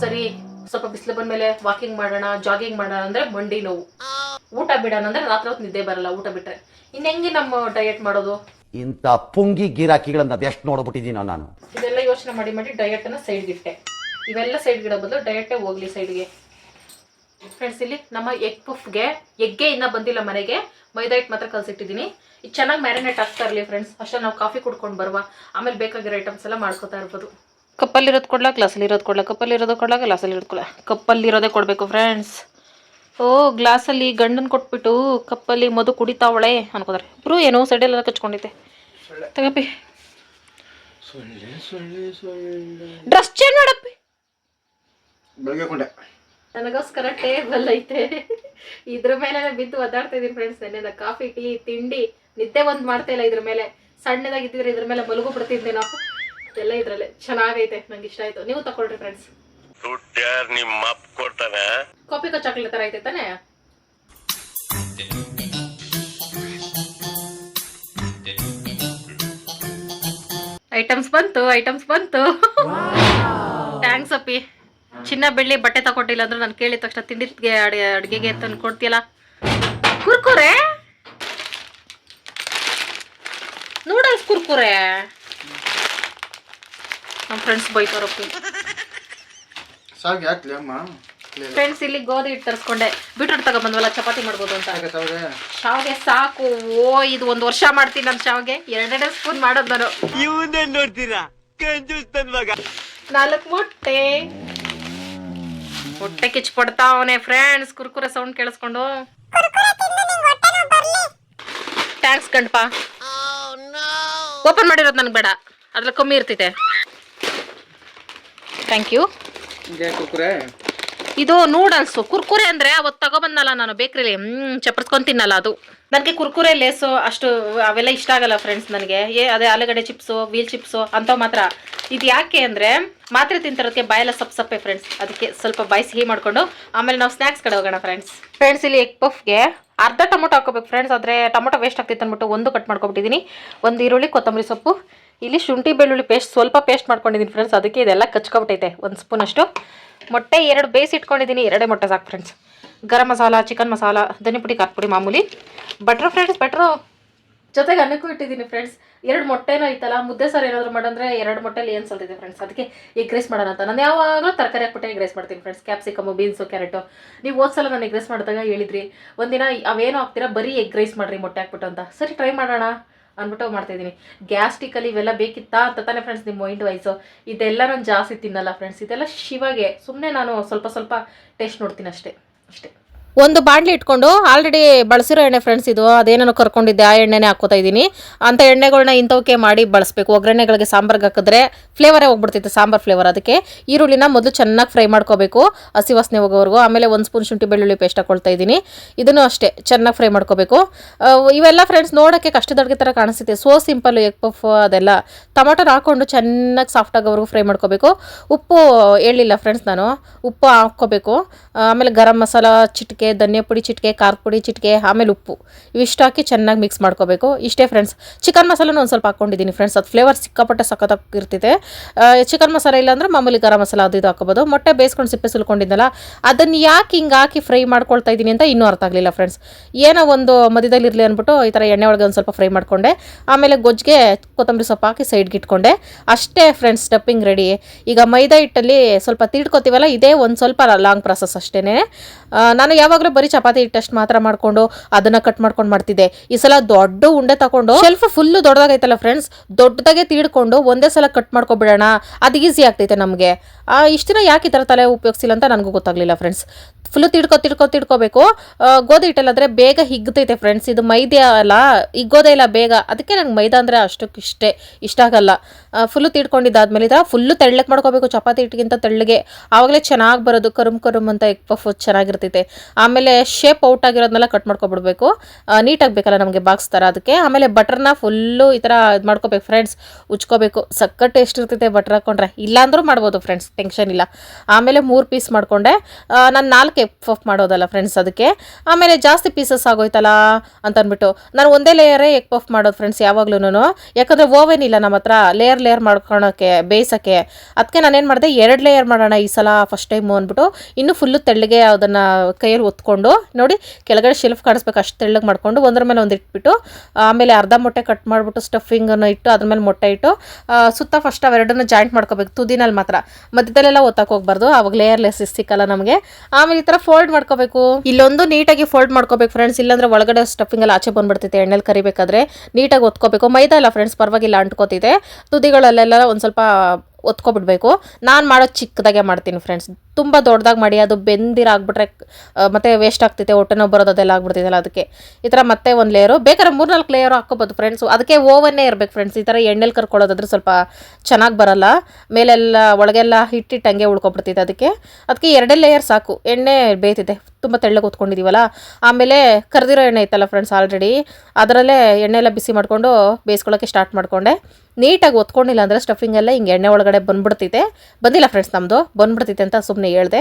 ಸರಿ ಸ್ವಲ್ಪ ಬಿಸಿಲು ಬಂದ್ಮೇಲೆ ವಾಕಿಂಗ್ ಮಾಡೋಣ ಜಾಗಿಂಗ್ ಮಾಡೋಣ ಅಂದ್ರೆ ಮಂಡಿ ನೋವು. ಊಟ ಬಿಡೋಣ ಅಂದ್ರೆ ರಾತ್ರಿ ಹೊತ್ತು ನಿದ್ದೆ ಬರಲ್ಲ ಊಟ ಬಿಟ್ರೆ. ಇನ್ ಹೆಂಗೆ ನಮ್ಮ ಡಯಟ್ ಮಾಡೋದು? ಇಂಥ ಪುಂಗಿ ಗಿರಾಕಿಗಳನ್ನ ಅದೆಷ್ಟು ನೋಡ್ಬಿಟ್ಟಿದ್ದೀನೋ ನಾನು. ಇದೆಲ್ಲ ಯೋಚನೆ ಮಾಡಿ ಮಾಡಿ ಡಯಟ್ ಅನ್ನ ಸೈಡ್ ಇಟ್ಟೆ. ಇವೆಲ್ಲ ಸೈಡ್ ಗಿಡ ಬದಲು ಡಯಟೇ ಹೋಗ್ಲಿ ಸೈಡ್ಗೆ ಫ್ರೆಂಡ್ಸ್ ಇಲ್ಲಿ ನಮ್ಮ ಎಗ್ ಪುಫ್ಗೆ ಎಗ್ಗೆ ಇನ್ನ ಬಂದಿಲ್ಲ ಮನೆಗೆ. ಮೈದಾ ಹಿಟ್ಟು ಮಾತ್ರ ಕಲ್ಸಿಟ್ಟಿದ್ದೀನಿ. ಇದು ಚೆನ್ನಾಗಿ ಮ್ಯಾರಿನೇಟ್ ಆಗ್ತಾ ಇರಲಿ ಫ್ರೆಂಡ್ಸ್ ಅಷ್ಟೇ ನಾವು ಕಾಫಿ ಕುಡ್ಕೊಂಡು ಬರುವ. ಆಮೇಲೆ ಬೇಕಾಗಿರೋ ಐಟಮ್ಸ್ ಎಲ್ಲ ಮಾಡ್ಕೋತಾ ಇರ್ಬೋದು. ಕಪ್ಪಲ್ಲಿರೋದು ಕೊಡ್ಲಾ ಗ್ಲಾಸಲ್ಲಿ ಇರೋದು ಕೊಡ್ಲಾ ಕಪ್ಪಲ್ಲಿರೋದು ಕೊಡ್ಲಾ ಗ್ಲಾಸಲ್ಲಿ ಇರೋದು ಕೊಡ್ಲಾ? ಕಪ್ಪಲ್ಲಿರೋದೇ ಕೊಡಬೇಕು ಫ್ರೆಂಡ್ಸ್ ಓ ಗ್ಲಾಸಲ್ಲಿ ಗಂಡನ್ ಕೊಟ್ಬಿಟ್ಟು ಕಪ್ಪಲ್ಲಿ ಮಧು ಕುಡಿತಾವಳೆ ಅನ್ಕೋತಾರೆ. ಇಬ್ರು ಏನೋ ಸೈಡೆಲ್ಲ ಕಚ್ಕೊಂಡೈತೆ ತಗಪ್ಪಿ. ಸೊಳ್ಳೆ ಸೊಳ್ಳೆ ಸೊಳ್ಳೆ ಡ್ರೆಸ್ ಚೇಂಜ್ ಮಾಡಪ್ಪಿ ನನಗೋಸ್ಕರ ಟೇಬಲ್ ಐತೆ. ಇದ್ರ ಮೇಲೆ ಬಿದ್ದು ಒದ್ದಾಡ್ತಾ ಇದೀನಿ ಫ್ರೆಂಡ್ಸ್ ನೆನೆದ ಕಾಫಿ ಟೀ ತಿಂಡಿ ನಿದ್ದೆ ಒಂದ್ ಮಾಡ್ತಾ ಇಲ್ಲ ಇದ್ರ ಮೇಲೆ. ಸಣ್ಣದಾಗಿ ಇದ್ದಿದ್ರೆ ಇದ್ರ ಮೇಲೆ ಮಲಗು ಬಿಡ್ತಿದ್ದೆ ನಾವು. ಎಲ್ಲ ಇದ್ರಲ್ಲೇ. ಚೆನ್ನಾಗೈತೆ. ನಂಗೆ ಇಷ್ಟ ಆಯ್ತು. ನೀವು ತಗೊಳ್ರಿ ಫ್ರೆಂಡ್ಸ್ ದುಡ್ಡ್ಯಾರ್ ನಿಮ್ಮ ಅಪ್ಪ ಕೊಡ್ತಾನೆ? ಕಾಫಿ ಕೋ ಚಾಕ್ಲೇಟ್ ತರ ಐತೆ ತಾನೆ? ಐಟಮ್ಸ್ ಬಂತು ಐಟಮ್ಸ್ ಬಂತು. ಥ್ಯಾಂಕ್ಸ್ ಅಪ್ಪಿ. ಚಿನ್ನ, ಬೆಳ್ಳಿ, ಬಟ್ಟೆ ತಗೊಂಡಿಲ್ಲ ಅಂದ್ರೆ ನಾನು ಕೇಳಿದ ತಕ್ಷಣ ತಿಂಡಿಗೆ ಅಡಿಗೆ ಅಡುಗೆಗೆ ತಂದು ಕೊಡ್ತೀಯಲ್ಲ? ಕುರ್ಕುರೆ? ನೂಡಲ್ಸ್ ಕುರ್ಕುರೆ. ನಮ್ಮ ಫ್ರೆಂಡ್ಸ್ ಬೈತಾರಪ್ಪಿ ಸಾಕು ಯಾಕ್ಲಿ ಅಮ್ಮ. ಫ್ರೆಂಡ್ಸ್ ಇಲ್ಲಿ. ಗೋಧಿ ಹಿಟ್ಟು ತರಿಸ್ಕೊಂಡೆ. ಬೀಟ್ರೂಟ್ ತಗೊಬಂದ್ವಲ್ಲ ಚಪಾತಿ ಮಾಡ್ಬೋದು ಅಂತ. ಶಾವಿಗೆ ಸಾಕು. ಓ ಇದು ಒಂದು ವರ್ಷ ಮಾಡ್ತೀನಿ ನಮ್ ಶಾವಿಗೆ. ಎರಡೆರಡು ಸ್ಪೂನ್ ಮಾಡೋದು ನಾನು. ಇವನ್ನೇ ನೋಡ್ತೀರಾ? ನಾಲ್ಕು ಮೊಟ್ಟೆ. ಹೊಟ್ಟೆ ಕಿಚ್ ಅವನೇ ಫ್ರೆಂಡ್ಸ್ ಕುರ್ಕುರೆ ಸೌಂಡ್ ಕೇಳಿಸ್ಕೊಂಡು. ಥ್ಯಾಂಕ್ಸ್ ಕಣ್ಪ ಓಪನ್ ಮಾಡಿರೋದು ನನಗೆ ಬೇಡ. ಅದ್ರಲ್ಲಿ ಕಮ್ಮಿ ಇರ್ತೈತೆ ಥ್ಯಾಂಕ್ ಯು ಇದು ನೂಡಲ್ಸು ಕುರ್ಕುರೆ ಅಂದ್ರೆ ಅವತ್ತು ತಗೊಬಂದಲ್ಲ ನಾನು ಬೇಕ್ರಿಲಿ ಹ್ಮ್ ಚಪ್ಪರ್ಸ್ಕೊಂಡ್ ತಿನ್ನಲ್ಲ ಅದು. ನನಗೆ ಕುರ್ಕುರೆ ಲೇಸು ಅಷ್ಟು ಅವೆಲ್ಲ ಇಷ್ಟ ಆಗಲ್ಲ ಫ್ರೆಂಡ್ಸ್ ನನಗೆ. ಏ ಅದೇ ಆಲೂಗಡ್ಡೆ ಚಿಪ್ಸು ವೀಲ್ ಚಿಪ್ಸು ಅಂಥವು ಮಾತ್ರ. ಇದು ಯಾಕೆ ಅಂದರೆ ಮಾತ್ರೆ ತಿಂತಿರೋದಕ್ಕೆ ಬಾಯಲ್ಲ ಸಪ್ ಸಪ್ಪೆ ಫ್ರೆಂಡ್ಸ್ ಅದಕ್ಕೆ ಸ್ವಲ್ಪ ಬಾಯಿ ಸಿಹಿ ಮಾಡಿಕೊಂಡು ಆಮೇಲೆ ನಾವು ಸ್ನ್ಯಾಕ್ಸ್ ಕಡೆ ಹೋಗೋಣ ಫ್ರೆಂಡ್ಸ್ ಫ್ರೆಂಡ್ಸ್ ಇಲ್ಲಿ ಎಗ್ ಪಫ್ಗೆ ಅರ್ಧ ಟೊಮೊಟೊ ಹಾಕೋಬೇಕು ಫ್ರೆಂಡ್ಸ್ ಆದರೆ ಟೊಮೊಟೊ ವೇಸ್ಟ್ ಆಗ್ತಿತ್ತು ಅಂದ್ಬಿಟ್ಟು ಒಂದು ಕಟ್ ಮಾಡ್ಕೊಬಿಟ್ಟಿದ್ದೀನಿ ಒಂದು ಈರುಳ್ಳಿ ಕೊತ್ತಂಬರಿ ಸೊಪ್ಪು ಇಲ್ಲಿ ಶುಂಠಿ ಬೆಳ್ಳುಳ್ಳಿ ಪೇಸ್ಟ್ ಸ್ವಲ್ಪ ಪೇಸ್ಟ್ ಮಾಡ್ಕೊಂಡಿದ್ದೀನಿ ಫ್ರೆಂಡ್ಸ್ ಅದಕ್ಕೆ ಇದೆಲ್ಲ ಕಚ್ಕೊಬಿಟ್ಟೈತೆ. ಒಂದು ಸ್ಪೂನ್ ಅಷ್ಟು. ಮೊಟ್ಟೆ ಎರಡು ಬೇಯಿಸಿ ಇಟ್ಕೊಂಡಿದ್ದೀನಿ. ಎರಡೇ ಮೊಟ್ಟೆ ಸಾಕು ಫ್ರೆಂಡ್ಸ್ ಗರಂ ಮಸಾಲ ಚಿಕನ್ ಮಸಾಲ ಧನಿಪುಡಿ ಖಾರ ಪುಡಿ ಮಾಮೂಲಿ. ಬಟ್ರ್ ಫ್ರೆಂಡ್ಸ್ ಬಟ್ರು ಜೊತೆಗೆ ಅನ್ನಕ್ಕೂ ಇಟ್ಟಿದ್ದೀನಿ ಫ್ರೆಂಡ್ಸ್ ಎರಡು ಮೊಟ್ಟೆನೂ ಐತಲ್ಲ, ಮುದ್ದೆ ಸಾರು ಏನಾದರೂ ಮಾಡಂದ್ರೆ ಎರಡು ಮೊಟ್ಟೆಲಿ ಏನು ಸಲ್ತಿದೆ ಫ್ರೆಂಡ್ಸ್ ಅದಕ್ಕೆ ಎಗ್ ರೈಸ್ ಮಾಡೋಣ ಅಂತ. ನಾನು ಯಾವಾಗಲೂ ತರಕಾರಿ ಹಾಕ್ಬಿಟ್ಟೆ ಎಗ್ ರೈಸ್ ಮಾಡ್ತೀನಿ ಫ್ರೆಂಡ್ಸ್ ಕ್ಯಾಪ್ಸಿಕಮು ಬೀನ್ಸು ಕ್ಯಾರೆಟು ನೀವು ಹೋದ್ಸಲ ನಾನು ಎಗ್ ರೈಸ್ ಮಾಡಿದಾಗ ಹೇಳಿದ್ರಿ, ಒಂದಿನ ಅವೇನೋ ಹಾಕ್ತೀರಾ, ಬರೀ ಎಗ್ ರೈಸ್ ಮಾಡಿರಿ, ಮೊಟ್ಟೆ ಹಾಕ್ಬಿಟ್ಟು ಅಂತ. ಸರಿ ಟ್ರೈ ಮಾಡೋಣ. ಅಂದ್ಬಿಟ್ಟು ಮಾಡ್ತಾ ಇದ್ದೀನಿ ಗ್ಯಾಸ್ಟಿಕಲ್ಲಿ ಇವೆಲ್ಲ ಬೇಕಿತ್ತಾ ಅಂತ ತಾನೇ ಫ್ರೆಂಡ್ಸ್ ನಿಮ್ಮ ಮೈಂಡ್ ವೈಸು ಇದೆಲ್ಲ ನಾನು ಜಾಸ್ತಿ ತಿನ್ನಲ್ಲ ಫ್ರೆಂಡ್ಸ್ ಇದೆಲ್ಲ ಶಿವಾಗೆ ಸುಮ್ಮನೆ ನಾನು ಸ್ವಲ್ಪ ಸ್ವಲ್ಪ ಟೇಸ್ಟ್ ನೋಡ್ತೀನಿ ಅಷ್ಟೇ. ಅಷ್ಟೇ. ಒಂದು ಬಾಣಲಿ ಇಟ್ಕೊಂಡು ಆಲ್ರೆಡಿ ಬಳಸಿರೋ ಎಣ್ಣೆ ಫ್ರೆಂಡ್ಸ್ ಇದು ಅದೇನೋ ಕರ್ಕೊಂಡಿದ್ದೆ, ಆ ಎಣ್ಣೆನೇ ಹಾಕೋತಾ ಇದ್ದೀನಿ. ಅಂಥ ಎಣ್ಣೆಗಳನ್ನ ಇಂಥವಕ್ಕೆ ಮಾಡಿ ಬಳಸಬೇಕು. ಒಗ್ಗರಣೆಗಳಿಗೆ ಸಾಂಬಾರ್ಗೆ ಹಾಕಿದ್ರೆ ಫ್ಲೇವರೇ ಹೋಗ್ಬಿಡ್ತೈತೆ, ಸಾಂಬಾರ್ ಫ್ಲೇವರ್ ಅದಕ್ಕೆ ಈರುಳ್ಳಿನ ಮೊದಲು ಚೆನ್ನಾಗಿ ಫ್ರೈ ಮಾಡ್ಕೋಬೇಕು, ಹಸಿ ವಾಸನೆ ಹೋಗೋವರೆಗೂ. ಆಮೇಲೆ ಒಂದು ಸ್ಪೂನ್ ಶುಂಠಿ ಬೆಳ್ಳುಳ್ಳಿ ಪೇಸ್ಟ್ ಹಾಕೊಳ್ತಾ ಇದ್ದೀನಿ. ಇದನ್ನು ಅಷ್ಟೇ, ಚೆನ್ನಾಗಿ ಫ್ರೈ ಮಾಡ್ಕೋಬೇಕು. ಇವೆಲ್ಲ ಫ್ರೆಂಡ್ಸ್ ನೋಡೋಕ್ಕೆ ಕಷ್ಟದ ಅಡುಗೆ ಥರ ಕಾಣಿಸುತ್ತೆ. ಸೋ ಸಿಂಪಲ್ ಎಗ್ ಪಫ್ ಅದೆಲ್ಲ. ಟೊಮೊಟೊನ ಹಾಕ್ಕೊಂಡು ಚೆನ್ನಾಗಿ ಸಾಫ್ಟ್ ಆಗೋವರೆಗೂ ಫ್ರೈ ಮಾಡ್ಕೋಬೇಕು. ಉಪ್ಪು ಹೇಳಿಲ್ಲ ಫ್ರೆಂಡ್ಸ್ ನಾನು. ಉಪ್ಪು ಹಾಕ್ಕೋಬೇಕು. ಆಮೇಲೆ ಗರಂ ಮಸಾಲ, ಚಿಟಿಕೆ ಧನಿಯಾ ಪುಡಿ ಚಿಟಿಕೆ, ಖಾರದ ಪುಡಿ ಚಿಟಿಕೆ, ಆಮೇಲೆ ಉಪ್ಪು. ಇವಿಷ್ಟು ಹಾಕಿ ಚೆನ್ನಾಗಿ ಮಿಕ್ಸ್ ಮಾಡ್ಕೋಬೇಕು. ಇಷ್ಟೇ ಫ್ರೆಂಡ್ಸ್ ಚಿಕನ್ ಮಸಾಲನೂ ಒಂದು ಸ್ವಲ್ಪ ಹಾಕ್ಕೊಂಡಿದ್ದೀನಿ ಫ್ರೆಂಡ್ಸ್ ಅದು ಫ್ಲೇವರ್ ಸಿಕ್ಕಾಪಟ್ಟೆ ಸಖತ್ತಾಗಿ ಇರ್ತಿದೆ ಚಿಕನ್ ಮಸಾಲ ಇಲ್ಲಾಂದ್ರೆ ಮಾಮೂಲಿ ಗರಂ ಮಸಾಲ ಅದು ಇದು ಹಾಕೋಬೋದು ಮೊಟ್ಟೆ ಬೇಯಿಸ್ಕೊಂಡು ಸಿಪ್ಪೆ ಸುಲ್ಕೊಂಡಿದ್ದಲ್ಲ ಅದನ್ನು ಯಾಕೆ ಹಿಂಗೆ ಹಾಕಿ ಫ್ರೈ ಮಾಡ್ಕೊಳ್ತಾ ಇದ್ದೀನಿ ಅಂತ ಇನ್ನೂ ಅರ್ಥ ಆಗಲಿಲ್ಲ ಫ್ರೆಂಡ್ಸ್ ಏನೋ ಒಂದು ಮಧ್ಯದಲ್ಲಿ ಇರಲಿ ಅಂದ್ಬಿಟ್ಟು ಈ ಥರ ಎಣ್ಣೆ ಒಳಗೆ ಒಂದು ಸ್ವಲ್ಪ ಫ್ರೈ ಮಾಡಿಕೊಂಡೆ. ಆಮೇಲೆ ಗೊಜ್ಜಿಗೆ ಕೊತ್ತಂಬರಿ ಸೊಪ್ಪು ಹಾಕಿ ಸೈಡ್ಗೆ ಇಟ್ಕೊಂಡೆ. ಅಷ್ಟೇ ಫ್ರೆಂಡ್ಸ್ ಸ್ಟಪ್ಪಿಂಗ್ ರೆಡಿ ಈಗ ಮೈದಾ ಹಿಟ್ಟಲ್ಲಿ ಸ್ವಲ್ಪ ತಿಳ್ಕೊತೀವಲ್ಲ, ಇದೇ ಒಂದು ಸ್ವಲ್ಪ ಲಾಂಗ್ ಪ್ರಾಸೆಸ್ ಅಷ್ಟೇ ನಾನು ಯಾವಾಗಲೂ ಬರೀ ಚಪಾತಿ ಹಿಟ್ಟಷ್ಟು ಮಾತ್ರ ಮಾಡ್ಕೊಂಡು ಅದನ್ನ ಕಟ್ ಮಾಡ್ಕೊಂಡು ಮಾಡ್ತಿದ್ದೆ. ಈ ಸಲ ದೊಡ್ಡ ಉಂಡೆ ತಗೊಂಡು ಶೆಲ್ಫ್ ಫುಲ್ ದೊಡ್ಡದಾಗೈತಲ್ಲ ಫ್ರೆಂಡ್ಸ್ ದೊಡ್ಡದಾಗೆ ತೀಡ್ಕೊಂಡು ಒಂದೇ ಸಲ ಕಟ್ ಮಾಡ್ಕೊಬಿಡೋಣ. ಅದು ಈಸಿ ಆಗ್ತೈತೆ ನಮಗೆ. ಇಷ್ಟು ದಿನ ಯಾಕೆ ಈ ಥರ ತಲೆ ಉಪಯೋಗಿಸಿಲ್ಲ ಅಂತ ನನಗೂ ಗೊತ್ತಾಗ್ಲಿಲ್ಲ ಫ್ರೆಂಡ್ಸ್ ಫುಲ್ ತಿಡ್ಕೊ ತಿಡ್ಕೊ, ತಿಡ್ಕೋಬೇಕು. ಗೋಧಿ ಹಿಟ್ಟಲ್ಲಾದ್ರೆ ಬೇಗ ಹಿಗ್ತೈತೆ ಫ್ರೆಂಡ್ಸ್ ಇದು ಮೈದೆ ಅಲ್ಲ, ಹಿಗ್ಗೋದೇ ಇಲ್ಲ ಬೇಗ. ಅದಕ್ಕೆ ನಂಗೆ ಮೈದಾ ಅಂದರೆ ಅಷ್ಟಕ್ಕೆ ಇಷ್ಟೇ, ಇಷ್ಟ ಆಗಲ್ಲ. ಫುಲ್ ತಿಡ್ಕೊಂಡಿದ್ದಾದ್ಮೇಲೆ ಈ ಥರ ಫುಲ್ಲು ತೆಳ್ಳಗೆ ಮಾಡ್ಕೋಬೇಕು, ಚಪಾತಿ ಹಿಟ್ಟಿಗಿಂತ ತೆಳ್ಳಗೆ. ಆವಾಗಲೇ ಚೆನ್ನಾಗಿ ಬರೋದು, ಕರುಮ್ ಕರುಮ್ ಅಂತ ಎಗ್ ಪಫ್ ಚೆನ್ನಾಗಿರ್ತೈತೆ. ಆಮೇಲೆ ಶೇಪ್ ಔಟ್ ಆಗಿರೋದನ್ನೆಲ್ಲ ಕಟ್ ಮಾಡ್ಕೊಬಿಡ್ಬೇಕು. ನೀಟಾಗಿ ಬೇಕಲ್ಲ ನಮಗೆ ಬಾಕ್ಸ್ ಥರ ಅದಕ್ಕೆ. ಆಮೇಲೆ ಬಟರ್ನ ಫುಲ್ಲು ಈ ಥರ ಇದು ಮಾಡ್ಕೋಬೇಕು ಫ್ರೆಂಡ್ಸ್ ಉಚ್ಕೋಬೇಕು ಸಕ್ಕ ಟೇಸ್ಟ್ ಇರ್ತೈತೆ ಬಟರ್ ಹಾಕೊಂಡ್ರೆ. ಇಲ್ಲಾಂದ್ರೂ ಮಾಡ್ಬೋದು ಫ್ರೆಂಡ್ಸ್ ಟೆನ್ಷನ್ ಇಲ್ಲ. ಆಮೇಲೆ ಮೂರು ಪೀಸ್ ಮಾಡಿಕೊಂಡೆ. ನಾನು ನಾಲ್ಕು ಎಗ್ ಪಫ್ ಮಾಡೋದಲ್ಲ ಫ್ರೆಂಡ್ಸ್ ಅದಕ್ಕೆ. ಆಮೇಲೆ ಜಾಸ್ತಿ ಪೀಸಸ್ ಆಗೋಯ್ತಲ್ಲ ಅಂತ ಅಂದ್ಬಿಟ್ಟು ನಾನು ಒಂದೇ ಲೇಯರೇ ಎಗ್ ಪಫ್ ಮಾಡೋದು ಫ್ರೆಂಡ್ಸ್ ಯಾವಾಗ್ಲೂ ಯಾಕಂದರೆ ಓವೆನ್ ಇಲ್ಲ ನಮ್ಮ ಹತ್ರ. ಲೇಯರ್ ಲೇಯರ್ ಮಾಡ್ಕೊಳಕ್ಕೆ, ಬೇಯಿಸೋಕ್ಕೆ. ಅದಕ್ಕೆ ನಾನೇನು ಮಾಡಿದೆ, ಎರಡು ಲೇಯರ್ ಮಾಡೋಣ ಈ ಸಲ ಫಸ್ಟ್ ಟೈಮು ಅಂದ್ಬಿಟ್ಟು. ಇನ್ನೂ ಫುಲ್ಲು ತೆಳ್ಳಗೆ ಅದನ್ನು ಕೈಯಲ್ಲಿ ಒತ್ಕೊಂಡು ನೋಡಿ ಕೆಳಗಡೆ ಶೆಲ್ಫ್ ಕಾಣಿಸ್ಬೇಕು, ಅಷ್ಟು ತೆಳ್ಳಗೆ ಮಾಡಿಕೊಂಡು, ಒಂದ್ರ ಮೇಲೆ ಒಂದು ಇಟ್ಬಿಟ್ಟು, ಆಮೇಲೆ ಅರ್ಧ ಮೊಟ್ಟೆ ಕಟ್ ಮಾಡಿಬಿಟ್ಟು ಸ್ಟಫಿಂಗನ್ನು ಇಟ್ಟು, ಅದ್ರ ಮೇಲೆ ಮೊಟ್ಟೆ ಇಟ್ಟು ಸುತ್ತ ಫಸ್ಟ್ ಅವೆರಡನ್ನು ಜಾಯಿಂಟ್ ಮಾಡ್ಕೋಬೇಕು, ತುದಿನಲ್ಲಿ ಮಾತ್ರ. ಮಧ್ಯದಲ್ಲೆಲ್ಲ ಒತ್ತಕ್ಕೆ ಹೋಗ್ಬಾರ್ದು, ಅವಾಗ ಲೇಯರ್ಲೆಸ್ ಸಿಕ್ಕಲ್ಲ ನಮಗೆ. ಆಮೇಲೆ ಈ ಥರ ಫೋಲ್ಡ್ ಮಾಡ್ಕೋಬೇಕು. ಇಲ್ಲೊಂದು ನೀಟಾಗಿ ಫೋಲ್ಡ್ ಮಾಡ್ಕೋಬೇಕು ಫ್ರೆಂಡ್ಸ್ ಇಲ್ಲಾಂದ್ರೆ ಒಳಗಡೆ ಸ್ಟಫಿಂಗ್ ಎಲ್ಲ ಆಚೆ ಬಂದ್ಬಿಡ್ತೈತೆ, ಎಣ್ಣೆಲಿ ಕರಿಬೇಕಾದ್ರೆ ನೀಟಾಗಿ ಒತ್ಕೋಬೇಕು. ಮೈದಾ ಇಲ್ಲ ಫ್ರೆಂಡ್ಸ್ ಪರವಾಗಿಲ್ಲ ಅಂಟ್ಕೋತಿದೆ. ತುದಿಗಳಲ್ಲೆಲ್ಲ ಒಂದು ಸ್ವಲ್ಪ, ಒತ್ಕೊಬಿಡ್ಬೇಕು. ನಾನು ಮಾಡೋ ಚಿಕ್ಕದಾಗೆ ಮಾಡ್ತೀನಿ ಫ್ರೆಂಡ್ಸ್ ತುಂಬ ದೊಡ್ಡದಾಗಿ ಮಾಡಿ, ಅದು ಬೆಂದಿರಾಗ್ಬಿಟ್ರೆ ಮತ್ತೆ ವೇಸ್ಟ್ ಆಗ್ತೈತೆ ಹೊಟ್ಟೆ ನೋವು ಬರೋದು ಅದೆಲ್ಲ ಆಗ್ಬಿಡ್ತೈತಲ್ಲ ಅದಕ್ಕೆ. ಈ ಥರ ಮತ್ತೆ ಒಂದು ಲೇಯರು ಬೇಕಾದ್ರೆ ಮೂರ್ನಾಲ್ಕು ಲೇಯರು ಹಾಕ್ಕೋಬೋದು ಫ್ರೆಂಡ್ಸು ಅದಕ್ಕೆ ಓವನ್ನೇ ಇರಬೇಕು ಫ್ರೆಂಡ್ಸ್ ಈ ಥರ ಎಣ್ಣೆಲಿ ಕರ್ಕೊಳ್ಳೋದಾದ್ರೆ ಸ್ವಲ್ಪ ಚೆನ್ನಾಗಿ ಬರಲ್ಲ. ಮೇಲೆಲ್ಲ, ಒಳಗೆಲ್ಲ ಹಿಟ್ಟಿಟ್ಟು ಹಂಗೆ ಉಳ್ಕೊಬಿಡ್ತೈತೆ ಅದಕ್ಕೆ. ಅದಕ್ಕೆ ಎರಡೇ ಲೇಯರ್ ಸಾಕು. ಎಣ್ಣೆ ಬೇಯ್ತಿದೆ. ತುಂಬ ತೆಳ್ಳಗೆ ಹೊತ್ಕೊಂಡಿದ್ದೀವಲ್ಲ ಆಮೇಲೆ ಕರೆದಿರೋ ಎಣ್ಣೆ ಇತ್ತಲ್ಲ ಫ್ರೆಂಡ್ಸ್ ಆಲ್ರೆಡಿ ಅದರಲ್ಲೇ ಎಣ್ಣೆ ಎಲ್ಲ ಬಿಸಿ ಮಾಡಿಕೊಂಡು ಬೇಯಿಸ್ಕೊಳ್ಳೋಕ್ಕೆ ಸ್ಟಾರ್ಟ್ ಮಾಡಿಕೊಂಡೆ. ನೀಟಾಗಿ ಒತ್ಕೊಂಡಿಲ್ಲ ಅಂದರೆ ಸ್ಟಫಿಂಗ್ ಎಲ್ಲ ಹಿಂಗೆ ಎಣ್ಣೆ ಒಳಗಡೆ ಬಂದ್ಬಿಡ್ತೈತೆ ಬಂದಿಲ್ಲ ಫ್ರೆಂಡ್ಸ್ ನಮ್ಮದು ಬಂದ್ಬಿಡ್ತೈತೆ ಅಂತ ಸುಮ್ಮನೆ ಅವ್ರನ್ನ ಹೇಳ್ದೆ,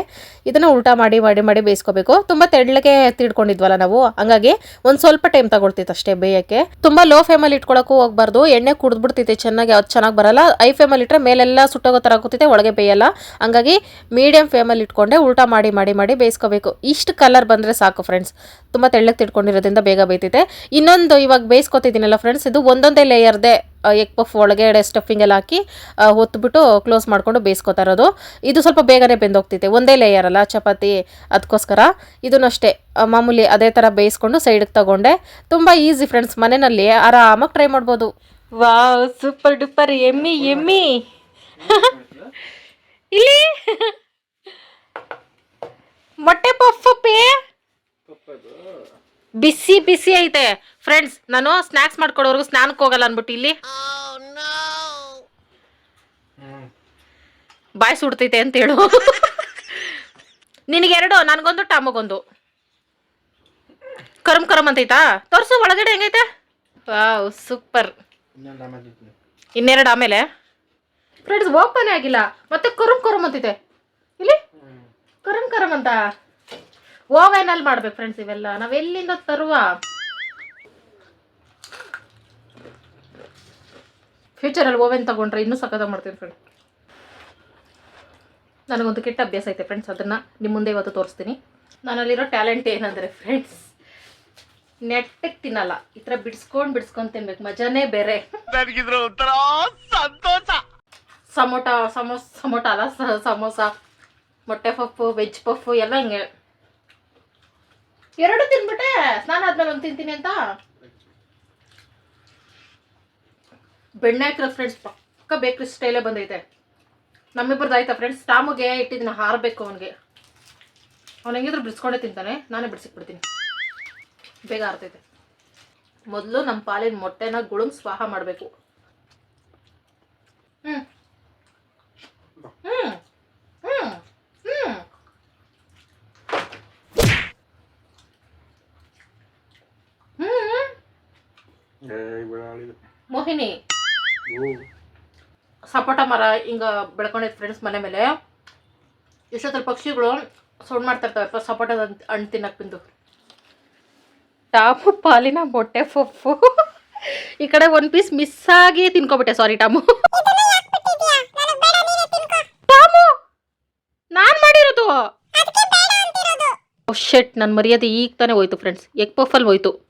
ಇದನ್ನು ಉಲ್ಟಾ ಮಾಡಿ ಮಾಡಿ ಮಾಡಿ ಬೇಯಿಸ್ಕೋಬೇಕು. ತುಂಬ ತೆಳ್ಳಗೆ ತಿಡ್ಕೊಂಡಿದ್ವಲ್ಲ ನಾವು, ಹಂಗಾಗಿ ಒಂದು ಸ್ವಲ್ಪ ಟೈಮ್ ತಗೊಳ್ತಿತ್ತು ಅಷ್ಟೇ ಬೇಯಕ್ಕೆ. ತುಂಬ ಲೋ ಫ್ಲೇಮಲ್ಲಿ ಇಟ್ಕೊಳಕ್ಕೂ ಹೋಗ್ಬಾರ್ದು. ಎಣ್ಣೆ ಕುಡಿದ್ಬಿಡ್ತೈತೆ ಚೆನ್ನಾಗಿ, ಅದು ಚೆನ್ನಾಗಿ ಬರಲ್ಲ. ಐ ಫ್ಲೇಮಲ್ಲಿ ಇಟ್ಟರೆ ಮೇಲೆಲ್ಲ ಸುಟ್ಟೋಗೋ ಥರ ಆಗುತ್ತಿದೆ, ಒಳಗೆ ಬೇಯಲ್ಲ. ಹಂಗಾಗಿ ಮೀಡಿಯಂ ಫ್ಲೇಮಲ್ಲಿ ಇಟ್ಕೊಂಡೆ, ಉಲ್ಟಾ ಮಾಡಿ ಮಾಡಿ ಮಾಡಿ ಬೇಯಿಸ್ಕೋಬೇಕು. ಇಷ್ಟು ಕಲರ್ ಬಂದರೆ ಸಾಕು ಫ್ರೆಂಡ್ಸ್ ತುಂಬ ತೆಳ್ಳಗೆ ತಿಡ್ಕೊಂಡಿರೋದ್ರಿಂದ ಬೇಗ ಬೇಯ್ತೈತೆ ಇನ್ನೊಂದು ಇವಾಗ ಬೇಯಿಸ್ಕೊತಿದ್ದೀನಲ್ಲ ಫ್ರೆಂಡ್ಸ್ ಇದು ಒಂದೊಂದೇ ಲೇಯರ್ದೇ ಎಗ್ ಪಫ್ ಒಳಗಡೆ ಸ್ಟಫಿಂಗ್ ಎಲ್ಲ ಹಾಕಿ ಹೊತ್ತುಬಿಟ್ಟು ಹೊತ್ಬಿಟ್ಟು ಕ್ಲೋಸ್ ಮಾಡಿಕೊಂಡು ಬೇಯಿಸ್ಕೊತಾ ಇರೋದು. ಇದು ಸ್ವಲ್ಪ ಬೇಗನೆ ಬೆಂದೋಗ್ತೈತೆ ಒಂದೇ ಲೇಯರ್ ಅಲ್ಲ ಚಪಾತಿ ಅದಕ್ಕೋಸ್ಕರ ಇದನ್ನಷ್ಟೇ ಮಾಮೂಲಿ ಅದೇ ಥರ ಬೇಯಿಸ್ಕೊಂಡು ಸೈಡಿಗೆ ತಗೊಂಡೆ. ತುಂಬ ಈಸಿ ಫ್ರೆಂಡ್ಸ್ ಮನೆಯಲ್ಲಿ ಆರಾಮಾಗಿ ಟ್ರೈ ಮಾಡ್ಬೋದು. ವಾವ್ ಸೂಪರ್ ಡೂಪರ್ ಎಮ್ಮಿ ಎಮ್ಮಿ. ಇಲ್ಲಿ. ಮೊಟ್ಟೆ ಪಫ್ ಪೇ? ಬಿಸಿ ಬಿಸಿ ಐತೆ. ಫ್ರೆಂಡ್ಸ್ ನಾನು ಸ್ನ್ಯಾಕ್ಸ್ ಮಾಡ್ಕೊಡೋರ್ಗು ಸ್ನಾನಕ್ಕೆ ಹೋಗಲ್ಲ ಅನ್ಬಿಟ್ಟು ಇಲ್ಲಿ. ಬಾಯ್ ಸುಡ್ತೈತೆ ಅಂತ ಹೇಳು. ನಿನಗೆರಡು ನನಗೊಂದು ಟಾಮಗೊಂದು. ಕರಮ್ ಕರಮ್ ಅಂತೈತಾ? ತೋರ್ಸು ಒಳಗಡೆ ಹೆಂಗೈತೆ? Wow super. ಇನ್ನೆರಡು ಆಮೇಲೆ ಫ್ರೆಂಡ್ಸ್ ಓಪನ್ ಆಗಿಲ್ಲ. ಮತ್ತೆ ಕರಮ್ ಕರಮ್ ಅಂತೈತೆ. ಇಲ್ಲಿ? ಕರಮ್ ಕರಮ್ ಅಂತ. ಓವೆನಲ್ಲಿ ಮಾಡ್ಬೇಕು ಫ್ರೆಂಡ್ಸ್ ಇವೆಲ್ಲ. ನಾವು ಎಲ್ಲಿಂದ ತರುವ? ಫ್ಯೂಚರಲ್ಲಿ ಓವೆನ್ ತಗೊಂಡ್ರೆ ಇನ್ನೂ ಸಖತ ಮಾಡ್ತೀನಿ ಫ್ರೆಂಡ್ಸ್ ನನಗೊಂದು ಕೆಟ್ಟ ಅಭ್ಯಾಸ ಐತೆ ಫ್ರೆಂಡ್ಸ್ ಅದನ್ನ ನಿಮ್ಮ ಮುಂದೆ ಇವತ್ತು ತೋರಿಸ್ತೀನಿ. ನನ್ನಲ್ಲಿರೋ ಟ್ಯಾಲೆಂಟ್ ಏನಂದರೆ ಫ್ರೆಂಡ್ಸ್ ನೆಟ್ಟಗೆ ತಿನ್ನಲ್ಲ. ಈ ಥರ ಬಿಡ್ಸ್ಕೊಂಡು ಬಿಡಿಸ್ಕೊಂಡು ತಿನ್ಬೇಕು. ಮಜಾನೇ ಬೇರೆ. ಸಂತೋಷ. ಸಮೋಟ ಸಮೋಸ ಸಮೋಟ ಅಲ್ಲ ಸಮೋಸ ಮೊಟ್ಟೆ ಪಫ್ ವೆಜ್ ಪಫ್ ಎಲ್ಲ ಹಿಂಗೆ. ಎರಡು ತಿನ್ಬಿಟ್ಟೆ. ಸ್ನಾನ ಆದ್ಮೇಲೆ ಒಂದು ತಿಂತೀನಿ ಅಂತ. ಬೆಣ್ಣೆ ಹಾಕಿರೋ ಫ್ರೆಂಡ್ಸ್ ಪಕ್ಕ ಬೇಕ್ರಿ ಸ್ಟೈಲೇ ಬಂದೈತೆ. ನಮ್ಮಿಬ್ಬರದ್ದು ಆಯ್ತಾ ಫ್ರೆಂಡ್ಸ್ ಟಾಮುಗೆ ಇಟ್ಟಿದ್ದೀನಿ ಹಾರಬೇಕು ಅವನಿಗೆ. ಅವ್ನು ಹೆಂಗಿದ್ರು ಬಿಡಿಸ್ಕೊಂಡೇ ತಿಂತಾನೆ. ನಾನೇ ಬಿಡಿಸಿಕ್ಬಿಡ್ತೀನಿ ಬೇಗ ಆರ್ತೈತೆ. ಮೊದಲು ನಮ್ಮ ಪಾಲಿನ ಮೊಟ್ಟೆನ ಗುಳುಂ ಸ್ವಾಹ ಮಾಡಬೇಕು. ಹ್ಞೂ ಹ್ಮ್ ಹ್ಮ್ ಹ್ಮ್ ಹ್ಮ್ ಏ, ಇವ್ಳು ಆಳಿದು. ಮೋಹಿನಿ. ಓ, ಸಪೋಟ ಮರ ಹಿಂಗ ಬೆಳ್ಕೊಂಡಿದ್ ಫ್ರೆಂಡ್ಸ್ ಮನೆ ಮೇಲೆ. ಎಷ್ಟೊತ್ತಲ್ಲಿ ಪಕ್ಷಿಗಳು ಸೌಂಡ್ ಮಾಡ್ತಾ ಇರ್ತಾವೆ. ಸಪೋಟದ ಹಣ್ಣು ತಿನ್ನಕ್ ಬಿಂದು ಟಾಮು ಪಾಲಿನ ಮೊಟ್ಟೆ ಪಪ್ಪು. ಈ ಕಡೆ ಒನ್ ಪೀಸ್ ಮಿಸ್ ಆಗಿ ತಿನ್ಕೊಬಿಟ್ಟೆ. ಸಾರಿ ಟಾಮು. ಟಾಮು ನಾನು ಮಾಡಿರೋದು. ಶೆಟ್ ನನ್ನ ಮರ್ಯಾದೆ ಈಗ ತಾನೇ ಹೋಯ್ತು ಫ್ರೆಂಡ್ಸ್ ಎಗ್ ಪಫಲ್ಲಿ ಹೋಯ್ತು.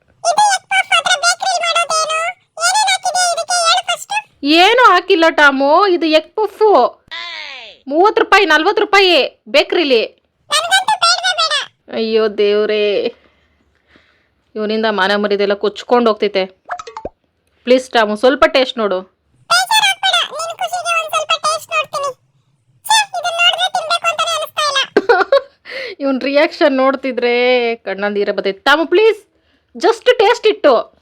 ಏನು ಹಾಕಿಲ್ಲ ಟಾಮು, ಇದು ಎಗ್ ಪಫು ಮೂವತ್ತು ರೂಪಾಯಿ, ನಲ್ವತ್ತು ರೂಪಾಯಿ ಬೇಕ್ರಿಲಿ ಅಯ್ಯೋ ದೇವ್ರೇ. ಇವನಿಂದ ಮಾನ ಮರಿದೆಲ್ಲ ಕೊಚ್ಕೊಂಡು ಹೋಗ್ತೈತೆ. ಪ್ಲೀಸ್ ಟಾಮು, ಸ್ವಲ್ಪ ಟೇಸ್ಟ್ ನೋಡು. ಇವನ್ ರಿಯಾಕ್ಷನ್ ನೋಡ್ತಿದ್ರೆ ಕಣ್ಣಲ್ಲಿ ನೀರ ಬರ್ತೈತೆ. ಟಾಮು ಪ್ಲೀಸ್ ಜಸ್ಟ್ ಟೇಸ್ಟ್ ಇಟ್ಟು.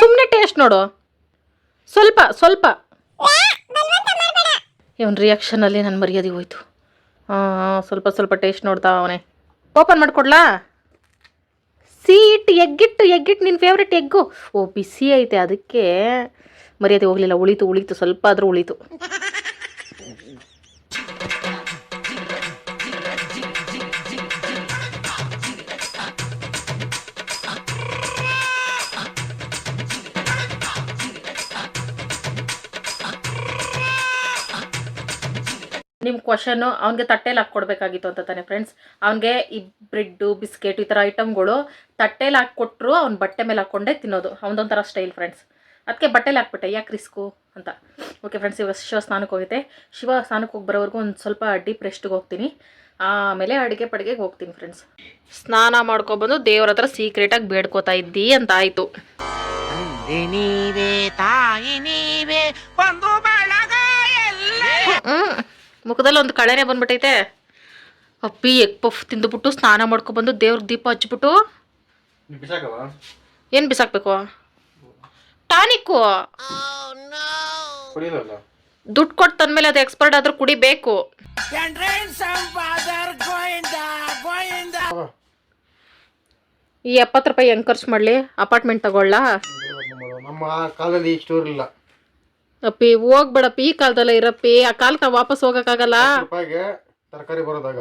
ಸುಮ್ಮನೆ ಟೇಸ್ಟ್ ನೋಡು. ಸ್ವಲ್ಪ ಸ್ವಲ್ಪ. ಇವನ್ ರಿಯಾಕ್ಷನಲ್ಲಿ ನನ್ನ ಮರ್ಯಾದೆ ಹೋಯ್ತು. ಸ್ವಲ್ಪ ಸ್ವಲ್ಪ ಟೇಸ್ಟ್ ನೋಡ್ತಾ ಅವನೇ. ಓಪನ್ ಮಾಡ್ಕೊಡ್ಲಾ? ಸೀಟ್ ಎಗ್ಗಿಟ್ಟು ಎಗ್ಗಿಟ್ಟು ನಿನ್ನ ಫೇವ್ರೆಟ್ ಎಗ್ಗು. ಓ ಬಿಸಿ ಐತೆ ಅದಕ್ಕೆ ಮರ್ಯಾದೆ ಹೋಗ್ಲಿಲ್ಲ. ಉಳಿತು ಉಳಿತು ಸ್ವಲ್ಪ ಆದರೂ ಉಳಿತು. ನಿಮ್ಮ ಕ್ವಶನ್ ಅವ್ನಿಗೆ ತಟ್ಟೆಲಿ ಹಾಕ್ಕೊಡ್ಬೇಕಾಗಿತ್ತು ಅಂತ ತಾನೆ ಫ್ರೆಂಡ್ಸ್ ಅವ್ನಿಗೆ ಈ ಬ್ರೆಡ್ಡು ಬಿಸ್ಕೆಟ್ ಈ ಥರ ಐಟಮ್ಗಳು ತಟ್ಟೆಲಿ ಹಾಕ್ಕೊಟ್ರು ಅವ್ನ ಬಟ್ಟೆ ಮೇಲೆ ಹಾಕ್ಕೊಂಡೇ ತಿನ್ನೋದು. ಅವನದೊಂಥರ ಸ್ಟೈಲ್ ಫ್ರೆಂಡ್ಸ್ ಅದಕ್ಕೆ ಬಟ್ಟೆಲಿ ಹಾಕ್ಬಿಟ್ಟೆ. ಯಾಕೆ ರಿಸ್ಕು ಅಂತ. ಓಕೆ ಫ್ರೆಂಡ್ಸ್ ಇವಾಗ ಶಿವ ಸ್ನಾನಕ್ಕೆ ಹೋಗುತ್ತೆ ಶಿವ ಸ್ನಾನಕ್ಕೆ ಹೋಗಿ ಬರೋವರೆಗೂ ಒಂದು ಸ್ವಲ್ಪ ಡೀಪ್ ರೆಸ್ಟ್ಗೆ ಹೋಗ್ತೀನಿ. ಆಮೇಲೆ ಅಡುಗೆ ಪಡಿಗೆಗೆ ಹೋಗ್ತೀನಿ ಫ್ರೆಂಡ್ಸ್ ಸ್ನಾನ ಮಾಡ್ಕೊಬಂದು ದೇವ್ರ ಹತ್ರ ಸೀಕ್ರೆಟಾಗಿ ಬೇಡ್ಕೋತಾ ಇದ್ದಿ ಅಂತ ಆಯಿತು. ನೀವೇ ತಾಯಿ ನೀವೇ ಒಂದು ಬೆಳಗ ಎಲ್ಲ. ಮುಖದಲ್ಲಿ ಒಂದು ಕಳೆನೇ ಬಂದ್ಬಿಟ್ಟೈತೆ. ಅಪ್ಪಿ ಎಗ್ ಪಫ್ ತಿಂದುಬಿಟ್ಟು ಸ್ನಾನ ಮಾಡ್ಕೊಬಂದು ದೇವ್ರಿಗೆ ದೀಪ ಹಚ್ಬಿಟ್ಟು. ಏನು ಬಿಸಾಕ್ಬೇಕು? ಟಾನಿಕ್ಕು. ದುಡ್ಡು ಕೊಟ್ಟು ತಂದ್ಮೇಲೆ ಅದು ಎಕ್ಸ್ಪರ್ಟ್ ಆದ್ರೂ ಕುಡಿಬೇಕು. ಈ ಎಪ್ಪತ್ತು ರೂಪಾಯಿ ಹೆಂಗ್ ಖರ್ಚು ಮಾಡಲಿ? ಅಪಾರ್ಟ್ಮೆಂಟ್ ತಗೊಳ್ಳ? ನಮ್ಮ ಕಾಲದಲ್ಲಿ ಸ್ಟೋರ್ ಇಲ್ಲ ಅಪ್ಪಿ ಹೋಗ್ಬೇಡಪ್ಪಿ ಈ ಕಾಲದಲ್ಲ ಇರಪ್ಪಿ. ಆ ಕಾಲಕ್ಕೆ ವಾಪಸ್ ಹೋಗಕ್ಕಾಗಲ್ಲ. ರೂಪಾಯಿಗೆ ತರಕಾರಿ ಬರೋದಾಗ.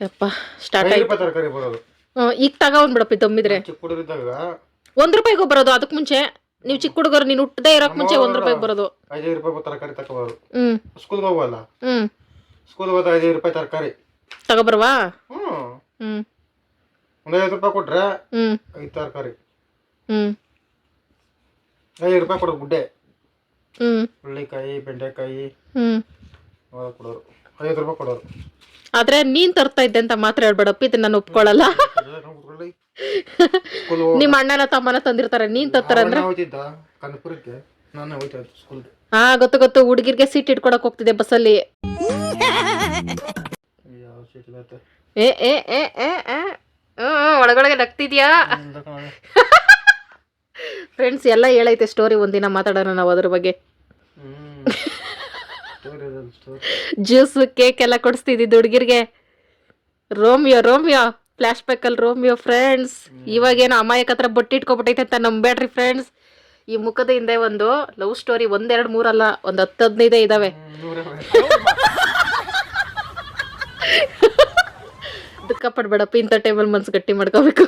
ಯಪ್ಪ ಸ್ಟಾರ್ಟ್ ಐದು ಆಯ್ತು. ರೂಪಾಯಿ ತರಕಾರಿ ಬರೋದು. ಹ್ಮ್, ಈಗ ತಗೊಂಡ್ಬಿಡಪ್ಪಿ ದಮ್ಮಿದ್ರೆ. ಚಿಕ್ಕ ಹುಡುಗರಿದ್ದಾಗ ಒಂದ್ ರೂಪಾಯಿಗೂ ಬರೋದು ಅದಕ್ಕೆ ಮುಂಚೆ. ನೀವು ಚಿಕ್ಕ ಹುಡುಗರು ನೀನು ಹುಟ್ಟದೇ ಇರೋಕ್ ಮುಂಚೆ ಒಂದ್ ರೂಪಾಯಿಗೆ ಬರೋದು. ಐದೈದು ರೂಪಾಯಿ ತರಕಾರಿ ತಗೋಬಾರ್ದು ಹ್ಮ್. ಸ್ಕೂಲ್ಗೆ ಹೋಗಲ್ಲ ಹ್ಮ್. ಸ್ಕೂಲ್ಗೆ ಹೋದ ಐದೈದು ರೂಪಾಯಿ ತರಕಾರಿ. ತಗೋಬರ್ವಾ ಹ್ಞೂ ಹ್ಮ್. ಒಂದು ಐವತ್ತು ರೂಪಾಯಿ ಕೊಟ್ರೆ ಹ್ಮ್. ಐದು ತರಕಾರಿ. ಹ್ಮ್. ಐದು ರೂಪಾಯಿ ಕೊಡೋದು ಗುಡ್ಡೆ. ಹ್ಮ್. ಹುಳ್ಳಿಕಾಯಿ ಬೆಂಡೆಕಾಯಿ ಹ್ಮ್. ಅವೆಲ್ಲ ಕೊಡೋರು. ಐವತ್ತು ರೂಪಾಯಿ ಕೊಡೋರು. ಆದ್ರೆ ನೀನ್ ತರ್ತಾ ಇದ್ದೆ ಅಂತ ಮಾತ್ರ ಹೇಳ್ಬೇಡಪ್ಪ ಇದನ್ನ ನಾನು ಒಪ್ಕೊಳ್ಳಲ್ಲ. ಸ್ಕೂಲ್ ನಿಮ್ಮ ಅಣ್ಣನ ತಮ್ಮನ ತಂದಿರ್ತಾರೆ ನೀನ್ ತರ್ತಾರಂದ್ರೆ ಹೋಗ್ತಿದ್ದ ಕನಕಪುರಕ್ಕೆ ನಾನು ಹೋಗ್ತಾ ಇದ್ದೆ ಹಾ ಗೊತ್ತು ಗೊತ್ತು ಹುಡುಗಿರ್ಗೆ ಸೀಟ್ ಇಟ್ಕೊಡಕ್ ಹೋಗ್ತಿದ್ದೆ ಬಸ್ಸಲ್ಲಿ. ಯಾವ ಸೀಟ್ ಇರುತ್ತೆ ಏ ಏ ಏ ಏ ಏ ಹ್ಮ್, ಒಳಗೊಳಗೆ ನಗ್ತಿದ್ಯಾ? ಫ್ರೆಂಡ್ಸ್ ಎಲ್ಲ ಹೇಳೈತೆ ಸ್ಟೋರಿ ಒಂದಿನ ಮಾತಾಡೋಣ ನಾವು ಅದ್ರ ಬಗ್ಗೆ. ಜ್ಯೂಸ್ ಕೇಕ್ ಎಲ್ಲ ಕೊಡಿಸ್ತಿದ್ದಿದ್ದು ಹುಡುಗಿರ್ಗೆ. ರೋಮಿಯೋ ರೋಮಿಯೋ ಫ್ಲಾಶ್ ಬ್ಯಾಕ್ ಅಲ್ಲಿ ರೋಮಿಯೋ ಫ್ರೆಂಡ್ಸ್ ಇವಾಗೇನು ಅಮಾಯಕ ಹತ್ರ ಬೊಟ್ಟಿ ಇಟ್ಕೊಬಿಟ್ಟೈತೆ ಅಂತ ನಂಬೇಡ್ರಿ ಫ್ರೆಂಡ್ಸ್ ಈ ಮುಖದ ಹಿಂದೆ ಒಂದು ಲವ್ ಸ್ಟೋರಿ ಒಂದೆರಡು ಮೂರಲ್ಲ ಒಂದು ಹತ್ತು ಹದಿನೈದೇ ಇದಾವೆ. ದುಃಖ ಪಡ್ಬೇಡಪ್ಪ ಇಂಥ ಟೈಮಲ್ಲಿ ಮನ್ಸು ಗಟ್ಟಿ ಮಾಡ್ಕೋಬೇಕು.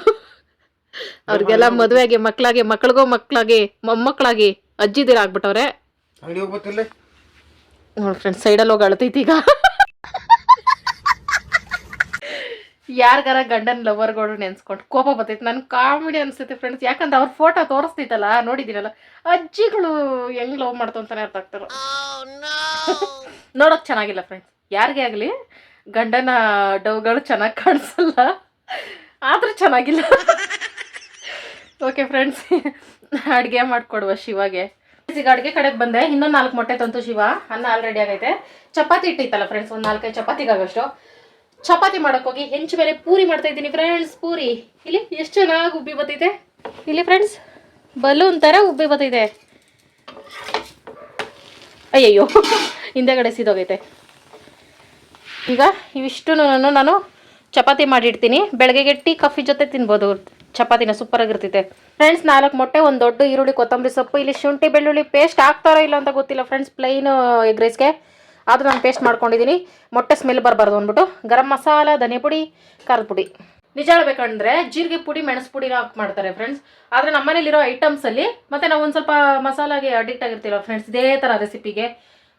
ಅವ್ರಿಗೆಲ್ಲ ಮದುವೆಗೆ ಮಕ್ಕಳಾಗಿ ಮಕ್ಳಿಗೂ ಮಕ್ಕಳಾಗಿ ಮೊಮ್ಮಕ್ಕಳಾಗಿ ಅಜ್ಜಿದಿರ ಆಗ್ಬಿಟ್ಟವ್ರೆ? ನೋಡ್ ಫ್ರೆಂಡ್ ನೋಡಿ ಫ್ರೆಂಡ್ಸ್ ಸೈಡಲ್ಲಿ ಹೋಗಿ ಅಳ್ತೈತಿ ಈಗ. ಯಾರಿಗಾರ ಗಂಡನ ಲವರ್ಗಳು ನೆನ್ಸ್ಕೊಂಡು ಕೋಪ ಬರ್ತೈತೆ. ನನ್ಗೆ ಕಾಮಿಡಿ ಅನ್ಸುತ್ತೆ ಫ್ರೆಂಡ್ಸ್ ಯಾಕಂದ್ರೆ ಅವ್ರ ಫೋಟೋ ತೋರಿಸ್ತೈತಲ್ಲ ನೋಡಿದಿರಲ್ಲ ಅಜ್ಜಿಗಳು ಹೆಂಗ್ ಲವ್ ಮಾಡ್ತು ಅಂತಾನೆ ಅರ್ಥ ಆಗ್ತಾರ ನೋಡೋಕ್ ಚೆನ್ನಾಗಿಲ್ಲ ಫ್ರೆಂಡ್ಸ್ ಯಾರಿಗೇ ಆಗಲಿ ಗಂಡನ ಡವ್ಗಳು ಚೆನ್ನಾಗಿ ಕಾಣಿಸಲ್ಲ. ಆದ್ರೂ ಚೆನ್ನಾಗಿಲ್ಲ. ಓಕೆ ಫ್ರೆಂಡ್ಸ್ ಅಡುಗೆ ಮಾಡ್ಕೊಡುವ ಶಿವಾಗೆ. ಈಗ ಅಡುಗೆ ಕಡೆಗೆ ಬಂದೆ. ಇನ್ನೊಂದು ನಾಲ್ಕು ಮೊಟ್ಟೆ ತಂತು ಶಿವ. ಅನ್ನ ಆಲ್ರೆಡಿ ಆಗೈತೆ. ಚಪಾತಿ ಇಟ್ಟಿತ್ತಲ್ಲ ಫ್ರೆಂಡ್ಸ್ ಒಂದು ನಾಲ್ಕೈದು ಚಪಾತಿಗಾಗಷ್ಟು ಚಪಾತಿ ಹೋಗಿ ಹೆಂಚು ಮೇಲೆ ಪೂರಿ ಮಾಡ್ತಾ ಇದ್ದೀನಿ ಫ್ರೆಂಡ್ಸ್ ಪೂರಿ. ಇಲ್ಲಿ ಎಷ್ಟು ಚೆನ್ನಾಗಿ ಉಬ್ಬಿ ಬತ್ತೈತೆ ಇಲ್ಲಿ ಫ್ರೆಂಡ್ಸ್ ಬಲೂನ್ ಥರ ಉಬ್ಬಿ ಬತ್ತೈತೆ ಅಯ್ಯಯ್ಯೋ, ಹಿಂದೆಗಡೆ ಸಿದೋಗೈತೆ. ಈಗ ಇವಿಷ್ಟು ನಾನು ನಾನು ಚಪಾತಿ ಮಾಡಿಡ್ತೀನಿ. ಬೆಳಗ್ಗೆಗೆ ಟೀ, ಕಾಫಿ ಜೊತೆ ತಿನ್ಬೋದು. ಚಪಾತಿನ ಸೂಪರ್ ಆಗಿರ್ತೈತೆ. ಫ್ರೆಂಡ್ಸ್ ನಾಲ್ಕು ಮೊಟ್ಟೆ, ಒಂದು ದೊಡ್ಡ ಈರುಳ್ಳಿ, ಕೊತ್ತಂಬರಿ ಸೊಪ್ಪು, ಇಲ್ಲಿ ಶುಂಠಿ, ಬೆಳ್ಳುಳ್ಳಿ ಪೇಸ್ಟ್ ಹಾಕ್ತಾರೋ ಇಲ್ಲ ಅಂತ ಗೊತ್ತಿಲ್ಲ ಫ್ರೆಂಡ್ಸ್ ಪ್ಲೈನ್ ಎಗ್ ರೈಸ್ಗೆ ಅದು ನಾನು ಪೇಸ್ಟ್ ಮಾಡ್ಕೊಂಡಿದ್ದೀನಿ ಮೊಟ್ಟೆ ಸ್ಮೆಲ್ ಬರಬಾರ್ದು ಅಂದ್ಬಿಟ್ಟು. ಗರಂ ಮಸಾಲ, ಧನಿಯಾ ಪುಡಿ, ಖಾರದ ಪುಡಿ. ನಿಜ ಹೇಳ್ಬೇಕಂದ್ರೆ ಜೀರಿಗೆ ಪುಡಿ, ಮೆಣಸು ಪುಡಿನ ಹಾಕಿ ಮಾಡ್ತಾರೆ ಫ್ರೆಂಡ್ಸ್ ಆದರೆ ನಮ್ಮನೇಲಿರೋ ಐಟಮ್ಸಲ್ಲಿ ಮತ್ತೆ ನಾವು ಒಂದು ಸ್ವಲ್ಪ ಮಸಾಲಾಗೆ ಅಡಿಕ್ಟ್ ಆಗಿರ್ತೀವಿ ಫ್ರೆಂಡ್ಸ್ ಇದೇ ಥರ ರೆಸಿಪಿಗೆ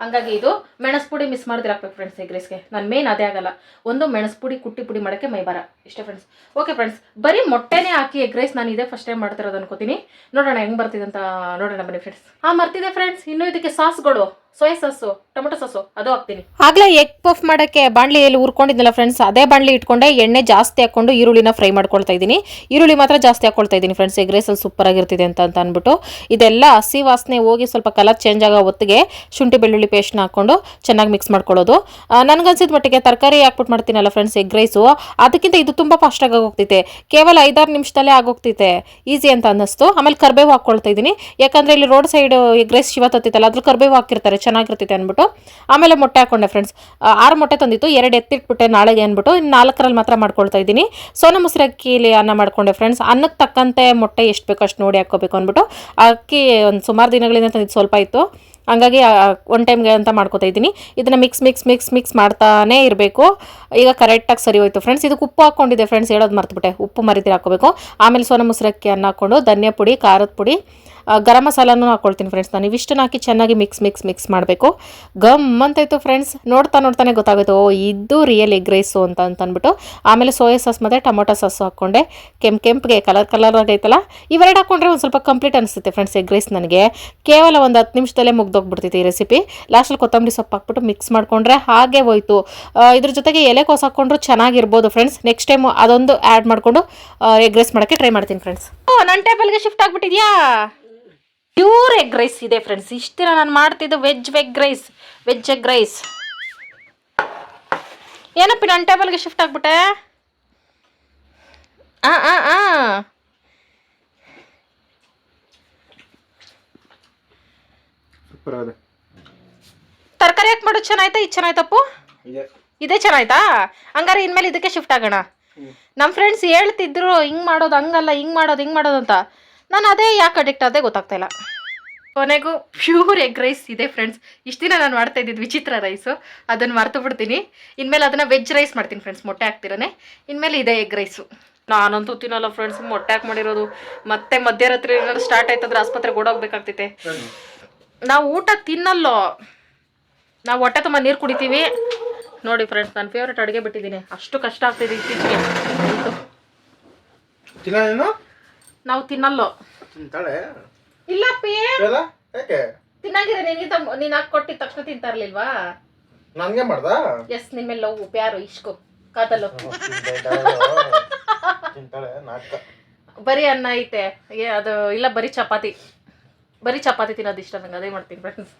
ಹಂಗಾಗಿ ಇದು ಮೆಣಸು ಪುಡಿ ಮಿಸ್ ಮಾಡಿದ್ರೆ ಹಾಕ್ಬೇಕು ಫ್ರೆಂಡ್ಸ್ ಎಗ್ ರೈಸ್ಗೆ ನಾನು ಮೇನ್ ಅದೇ ಆಗಲ್ಲ. ಒಂದು ಮೆಣಸು ಪುಡಿ, ಕುಟ್ಟಿ ಪುಡಿ ಮಾಡೋಕ್ಕೆ ಮೈ ಬರ ಇಷ್ಟೇ ಫ್ರೆಂಡ್ಸ್ ಓಕೆ ಫ್ರೆಂಡ್ಸ್ ಬರೀ ಮೊಟ್ಟೆನೇ ಹಾಕಿ ಎಗ್ ರೈಸ್ ನಾನು ಇದೇ ಫಸ್ಟ್ ಟೈಮ್ ಮಾಡ್ತಿರೋದು ಅನ್ಕೋತೀನಿ. ನೋಡೋಣ ಹೆಂಗೆ ಬರ್ತಿದೆ ಅಂತ ನೋಡೋಣ ಬನ್ನಿ ಫ್ರೆಂಡ್ಸ್ ಹಾಂ ಮರ್ತಿದೆ ಫ್ರೆಂಡ್ಸ್ ಇನ್ನೂ ಇದಕ್ಕೆ ಸಾಸ್ಗಳು ಸೋಯಾ ಸಾಸು, ಟೊಮೆಟೊ ಸಾಸು, ಅದು ಹಾಕ್ತೀನಿ. ಆಗ್ಲೇ ಎಗ್ ಪಫ್ ಮಾಡೋಕ್ಕೆ ಬಾಣಲಿಯಲ್ಲಿ ಹುರ್ಕೊಂಡಿದ್ನಲ್ಲ ಫ್ರೆಂಡ್ಸ್ ಅದೇ ಬಾಣಲಿ ಇಟ್ಕೊಂಡೆ, ಎಣ್ಣೆ ಜಾಸ್ತಿ ಹಾಕೊಂಡು ಈರುಳ್ಳಿನ ಫ್ರೈ ಮಾಡ್ಕೊಳ್ತಾ ಇದ್ದೀನಿ. ಈರುಳ್ಳಿ ಮಾತ್ರ ಜಾಸ್ತಿ ಹಾಕೊಳ್ತಾ ಇದ್ದೀನಿ ಫ್ರೆಂಡ್ಸ್ ಎಗ್ ರೈಸಲ್ಲಿ ಸೂಪರ್ ಆಗಿರ್ತಿದೆ ಅಂತ ಅಂತ ಅಂದ್ಬಿಟ್ಟು. ಇದೆಲ್ಲ ಹಸಿ ವಾಸನೆ ಹೋಗಿ ಸ್ವಲ್ಪ ಕಲರ್ ಚೇಂಜ್ ಆಗೋ ಹೊತ್ತಿಗೆ ಶುಂಠಿ ಬೆಳ್ಳುಳ್ಳಿ ಪೇಸ್ಟ್ನ ಹಾಕೊಂಡು ಚೆನ್ನಾಗಿ ಮಿಕ್ಸ್ ಮಾಡ್ಕೊಳ್ಳೋದು. ನನಗನ್ಸಿದ ಮಟ್ಟಿಗೆ ತರಕಾರಿ ಹಾಕ್ಬಿಟ್ಟು ಮಾಡ್ತೀನಲ್ಲ ಫ್ರೆಂಡ್ಸ್ ಎಗ್ ರೈಸು ಅದಕ್ಕಿಂತ ಇದು ತುಂಬ ಫಾಸ್ಟಾಗಿ ಹೋಗ್ತೈತೆ ಕೇವಲ ಐದಾರು ನಿಮಿಷದಲ್ಲೇ ಆಗೋಗ್ತೈತೆ ಈಸಿ ಅಂತ ಅನ್ನಿಸ್ತು. ಆಮೇಲೆ ಕರ್ಬೇವು ಹಾಕ್ಕೊಳ್ತಾ ಇದ್ದೀನಿ. ಯಾಕಂದರೆ ಇಲ್ಲಿ ರೋಡ್ ಸೈಡ್ ಎಗ್ ರೈಸ್ ಶಿವ ತತ್ತಿತ್ತಲ್ಲ ಅದ್ರ ಕರ್ಬೇವು ಹಾಕಿರ್ತಾರೆ ಚೆನ್ನಾಗಿರ್ತೈತೆ ಅಂದ್ಬಿಟ್ಟು. ಆಮೇಲೆ ಮೊಟ್ಟೆ ಹಾಕೊಂಡೆ ಫ್ರೆಂಡ್ಸ್ ಆರು ಮೊಟ್ಟೆ ತಂದಿತ್ತು, ಎರಡು ಎತ್ತಿಟ್ಬಿಟ್ಟೆ ನಾಳೆಗೆ ಅಂದ್ಬಿಟ್ಟು ಇನ್ನು ನಾಲ್ಕರಲ್ಲಿ ಮಾತ್ರ ಮಾಡ್ಕೊಳ್ತಾ ಇದ್ದೀನಿ. ಸೋನಾ ಮೊಸರು ಅನ್ನ ಮಾಡ್ಕೊಂಡೆ ಫ್ರೆಂಡ್ಸ್ ಅನ್ನಕ್ಕೆ ತಕ್ಕಂತೆ ಮೊಟ್ಟೆ ಎಷ್ಟು ಬೇಕೋ ಅಷ್ಟು ನೋಡಿ ಹಾಕ್ಕೋಬೇಕು ಅಂದ್ಬಿಟ್ಟು. ಅಕ್ಕಿ ಒಂದು ಸುಮಾರು ದಿನಗಳಿಂದ ತಂದಿದ್ದು ಸ್ವಲ್ಪ ಇತ್ತು. ಹಂಗಾಗಿ ಒನ್ ಟೈಮ್ಗೆ ಅಂತ ಮಾಡ್ಕೋತಾ ಇದ್ದೀನಿ. ಇದನ್ನು ಮಿಕ್ಸ್ ಮಿಕ್ಸ್ ಮಿಕ್ಸ್ ಮಿಕ್ಸ್ ಮಾಡ್ತಾನೇ ಇರಬೇಕು. ಈಗ ಕರೆಕ್ಟಾಗಿ ಸರಿ ಹೋಯ್ತು ಫ್ರೆಂಡ್ಸ್ ಇದಕ್ಕೆ ಉಪ್ಪು ಹಾಕ್ಕೊಂಡಿದ್ದೆ ಫ್ರೆಂಡ್ಸ್ ಹೇಳೋದು ಮರ್ತುಬಿಟ್ಟೆ. ಉಪ್ಪು ಮರಿತೀರಿ ಹಾಕೋಬೇಕು ಆಮೇಲೆ ಸೋನ ಮೊಸರಕ್ಕಿ ಅನ್ನ ಹಾಕ್ಕೊಂಡು ಧನಿಯಾ ಪುಡಿ ಖಾರದ ಪುಡಿ. ಗರಂ ಮಸಾಲನೂ ಹಾಕ್ಕೊಳ್ತೀನಿ ಫ್ರೆಂಡ್ಸ್ ನಾನು ಇವಿಷ್ಟನ್ನು ಹಾಕಿ ಚೆನ್ನಾಗಿ ಮಿಕ್ಸ್ ಮಿಕ್ಸ್ ಮಿಕ್ಸ್ ಮಾಡಬೇಕು. ಗಮ್ ಅಂತಾಯ್ತು ಫ್ರೆಂಡ್ಸ್ ನೋಡ್ತಾ, ನೋಡ್ತಾನೆ ಗೊತ್ತಾಗುತ್ತೆ. ಓ, ಇದು ರಿಯಲ್ ಎಗ್ ರೈಸು ಅಂತ ಅಂತಂದ್ಬಿಟ್ಟು ಆಮೇಲೆ ಸೋಯಾ ಸಾಸ್ ಮತ್ತು ಟೊಮೊಟೊ ಸಾಸು ಹಾಕ್ಕೊಂಡೆ. ಕೆಂಪು, ಕೆಂಪಿಗೆ ಕಲರ್ ಕಲರ್ ಆಗೈತಲ್ಲ ಇವೆರಡು ಹಾಕ್ಕೊಂಡ್ರೆ ಒಂದು ಸ್ವಲ್ಪ ಕಂಪ್ಲೀಟ್ ಅನಿಸುತ್ತೆ ಫ್ರೆಂಡ್ಸ್ ಎಗ್ ರೈಸ್ ನನಗೆ. ಕೇವಲ ಒಂದು ಹತ್ತು ನಿಮಿಷದಲ್ಲೇ ಮುಗ್ದೋಗ್ಬಿಡ್ತೈತೆ ಈ ರೆಸಿಪಿ ಲಾಸ್ಟಲ್ಲಿ ಕೊತ್ತಂಬರಿ ಸೊಪ್ಪು ಹಾಕ್ಬಿಟ್ಟು ಮಿಕ್ಸ್ ಮಾಡ್ಕೊಂಡ್ರೆ ಹಾಗೆ ಹೋಯ್ತು. ಇದ್ರ ಜೊತೆಗೆ ಎಲೆಕೋಸು ಹಾಕ್ಕೊಂಡ್ರು ಚೆನ್ನಾಗಿರ್ಬೋದು ಫ್ರೆಂಡ್ಸ್ ನೆಕ್ಸ್ಟ್ ಟೈಮು ಅದೊಂದು ಆ್ಯಡ್ ಮಾಡಿಕೊಂಡು ಎಗ್ ರೈಸ್ ಮಾಡೋಕ್ಕೆ ಟ್ರೈ ಮಾಡ್ತೀನಿ ಫ್ರೆಂಡ್ಸ್ ಓ ನನ್ನ ಟೇಬಲ್ಗೆ ಶಿಫ್ಟ್ ಆಗ್ಬಿಟ್ಟಿದ್ಯಾ? ಪ್ಯೂರ್ ಎಗ್ ರೈಸ್ ಇದೆ ಫ್ರೆಂಡ್ಸ್ ಇಷ್ಟಿನ ನಾನು ಮಾಡ್ತಿದ್ದು veg egg rice veg egg rice ಏನಪ್ಪ ನನ್ನ ಟೇಬಲ್ಗೆ ಶಿಫ್ಟ್ ಆಗ್ಬಿಟ್ಟೆ? ಆ ಆ ಆ. ತರಕಾರಿ ಯಾಕೆ ಮಾಡೋದು ಚೆನ್ನಾಯ್ತಾ? ಇದು ಚೆನ್ನಾಯ್ತಪ್ಪು ಇದೆ. ಇದೇ ಚೆನ್ನಾಯ್ತಾ? ಹಂಗಾರೆ ಇನ್ಮೇಲೆ ಇದಕ್ಕೆ ಶಿಫ್ಟ್ ಆಗೋಣ. ನಮ್ಮ ಫ್ರೆಂಡ್ಸ್ ಹೇಳ್ತಿದ್ರು ಹಿಂಗೆ ಮಾಡೋದು ಹಂಗಲ್ಲ ಹಿಂಗೆ ಮಾಡೋದು ಹಿಂಗೆ ಮಾಡೋದು ಅಂತ. ನಾನು ಅದೇ ಯಾಕೆ ಅಡಿಕ್ಟ್ ಅದೇ ಗೊತ್ತಾಗ್ತಾ ಇಲ್ಲ. ಕೊನೆಗೂ ಪ್ಯೂರ್ ಎಗ್ ರೈಸ್ ಇದೆ ಫ್ರೆಂಡ್ಸ್ ಇಷ್ಟು ದಿನ ನಾನು ಮಾಡ್ತಾ ಇದ್ದಿದ್ದು ವಿಚಿತ್ರ ರೈಸು ಅದನ್ನು ಮರ್ತು ಬಿಡ್ತೀನಿ. ಇನ್ಮೇಲೆ ಅದನ್ನು ವೆಜ್ ರೈಸ್ ಮಾಡ್ತೀನಿ ಫ್ರೆಂಡ್ಸ್ ಮೊಟ್ಟೆ ಹಾಕ್ತಿರೋನೆ. ಇನ್ಮೇಲೆ ಇದೆ ಎಗ್ ರೈಸು ನಾನಂತೂ ತಿನ್ನಲ್ಲ ಫ್ರೆಂಡ್ಸ್ ಮೊಟ್ಟೆ ಹಾಕಿ ಮಾಡಿರೋದು ಮತ್ತೆ ಮಧ್ಯರಾತ್ರಿ ಏನಾದ್ರು ಸ್ಟಾರ್ಟ್ ಆಯ್ತಂದ್ರೆ ಆಸ್ಪತ್ರೆಗೆ ಓಡೋಗ್ಬೇಕಾಗ್ತೈತೆ ನಾವು ಊಟ ತಿನ್ನಲ್ಲೋ. ನಾವು ಹೊಟ್ಟೆ ತುಂಬ ನೀರು ಕುಡಿತೀವಿ. ನೋಡಿ ಫ್ರೆಂಡ್ಸ್ ನನ್ನ ಫೇವ್ರೇಟ್ ಅಡುಗೆ ಬಿಟ್ಟಿದ್ದೀನಿ. ಅಷ್ಟು ಕಷ್ಟ ಆಗ್ತಿದೆ ಇತ್ತೀಚೆಗೆ. ನಾವು ತಿನ್ನಲ್ಲೋ. ತಿಂತಾಳೆ. ಇಲ್ಲ ಪಿ. ಯಾಕೆ? ತಿನ್ನಂಗಿದ್ರೆ ನಿನಗಿಂತ ನೀನು ಹಾಕಿ ಕೊಟ್ಟಿದ ತಕ್ಷಣ ತಿಂತಾರ್ಲಿಲ್ವಾ? ನನ್ಗೆ ಮಾಡ್ದ? ಎಸ್ ನಿಮ್ಮೆಲ್ಲ ಲವ್ ಪ್ಯಾರು ಇಷ್ಕು. ಕಾದಲ್ಲೋ. ತಿಂತಾಳೆ ನಾಟಕ. ಬರೀ ಅನ್ನ ಐತೆ. ಏ ಅದು ಇಲ್ಲ ಬರೀ ಚಪಾತಿ. ಬರೀ ಚಪಾತಿ ತಿನ್ನೋದು ಇಷ್ಟ ನಂಗೆ ಅದೇ ಮಾಡ್ತೀನಿ ಫ್ರೆಂಡ್ಸ್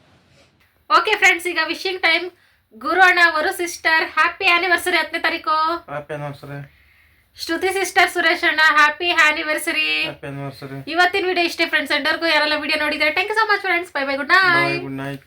ಓಕೆ ಫ್ರೆಂಡ್ಸ್ ಈಗ ವಿಶಿಂಗ್ ಟೈಮ್ ಗುರು ಅಣ್ಣ ಅವರು ಸಿಸ್ಟರ್ ಹ್ಯಾಪಿ ಆನಿವರ್ಸರಿ ಹತ್ತನೇ ತಾರೀಕು. Happy anniversary Shruti sister Suresh ಅಣ್ಣ ಹ್ಯಾಪಿ ಆನಿವರ್ಸರಿ ಇವತ್ತಿನ ವಿಡಿಯೋ ಇಷ್ಟೇ ಫ್ರೆಂಡ್ಸ್ ಎಲ್ಲರಿಗೂ ಯಾರೆಲ್ಲ ವಿಡಿಯೋ ನೋಡಿದ್ರೆ thank you so much friends bye bye good night good night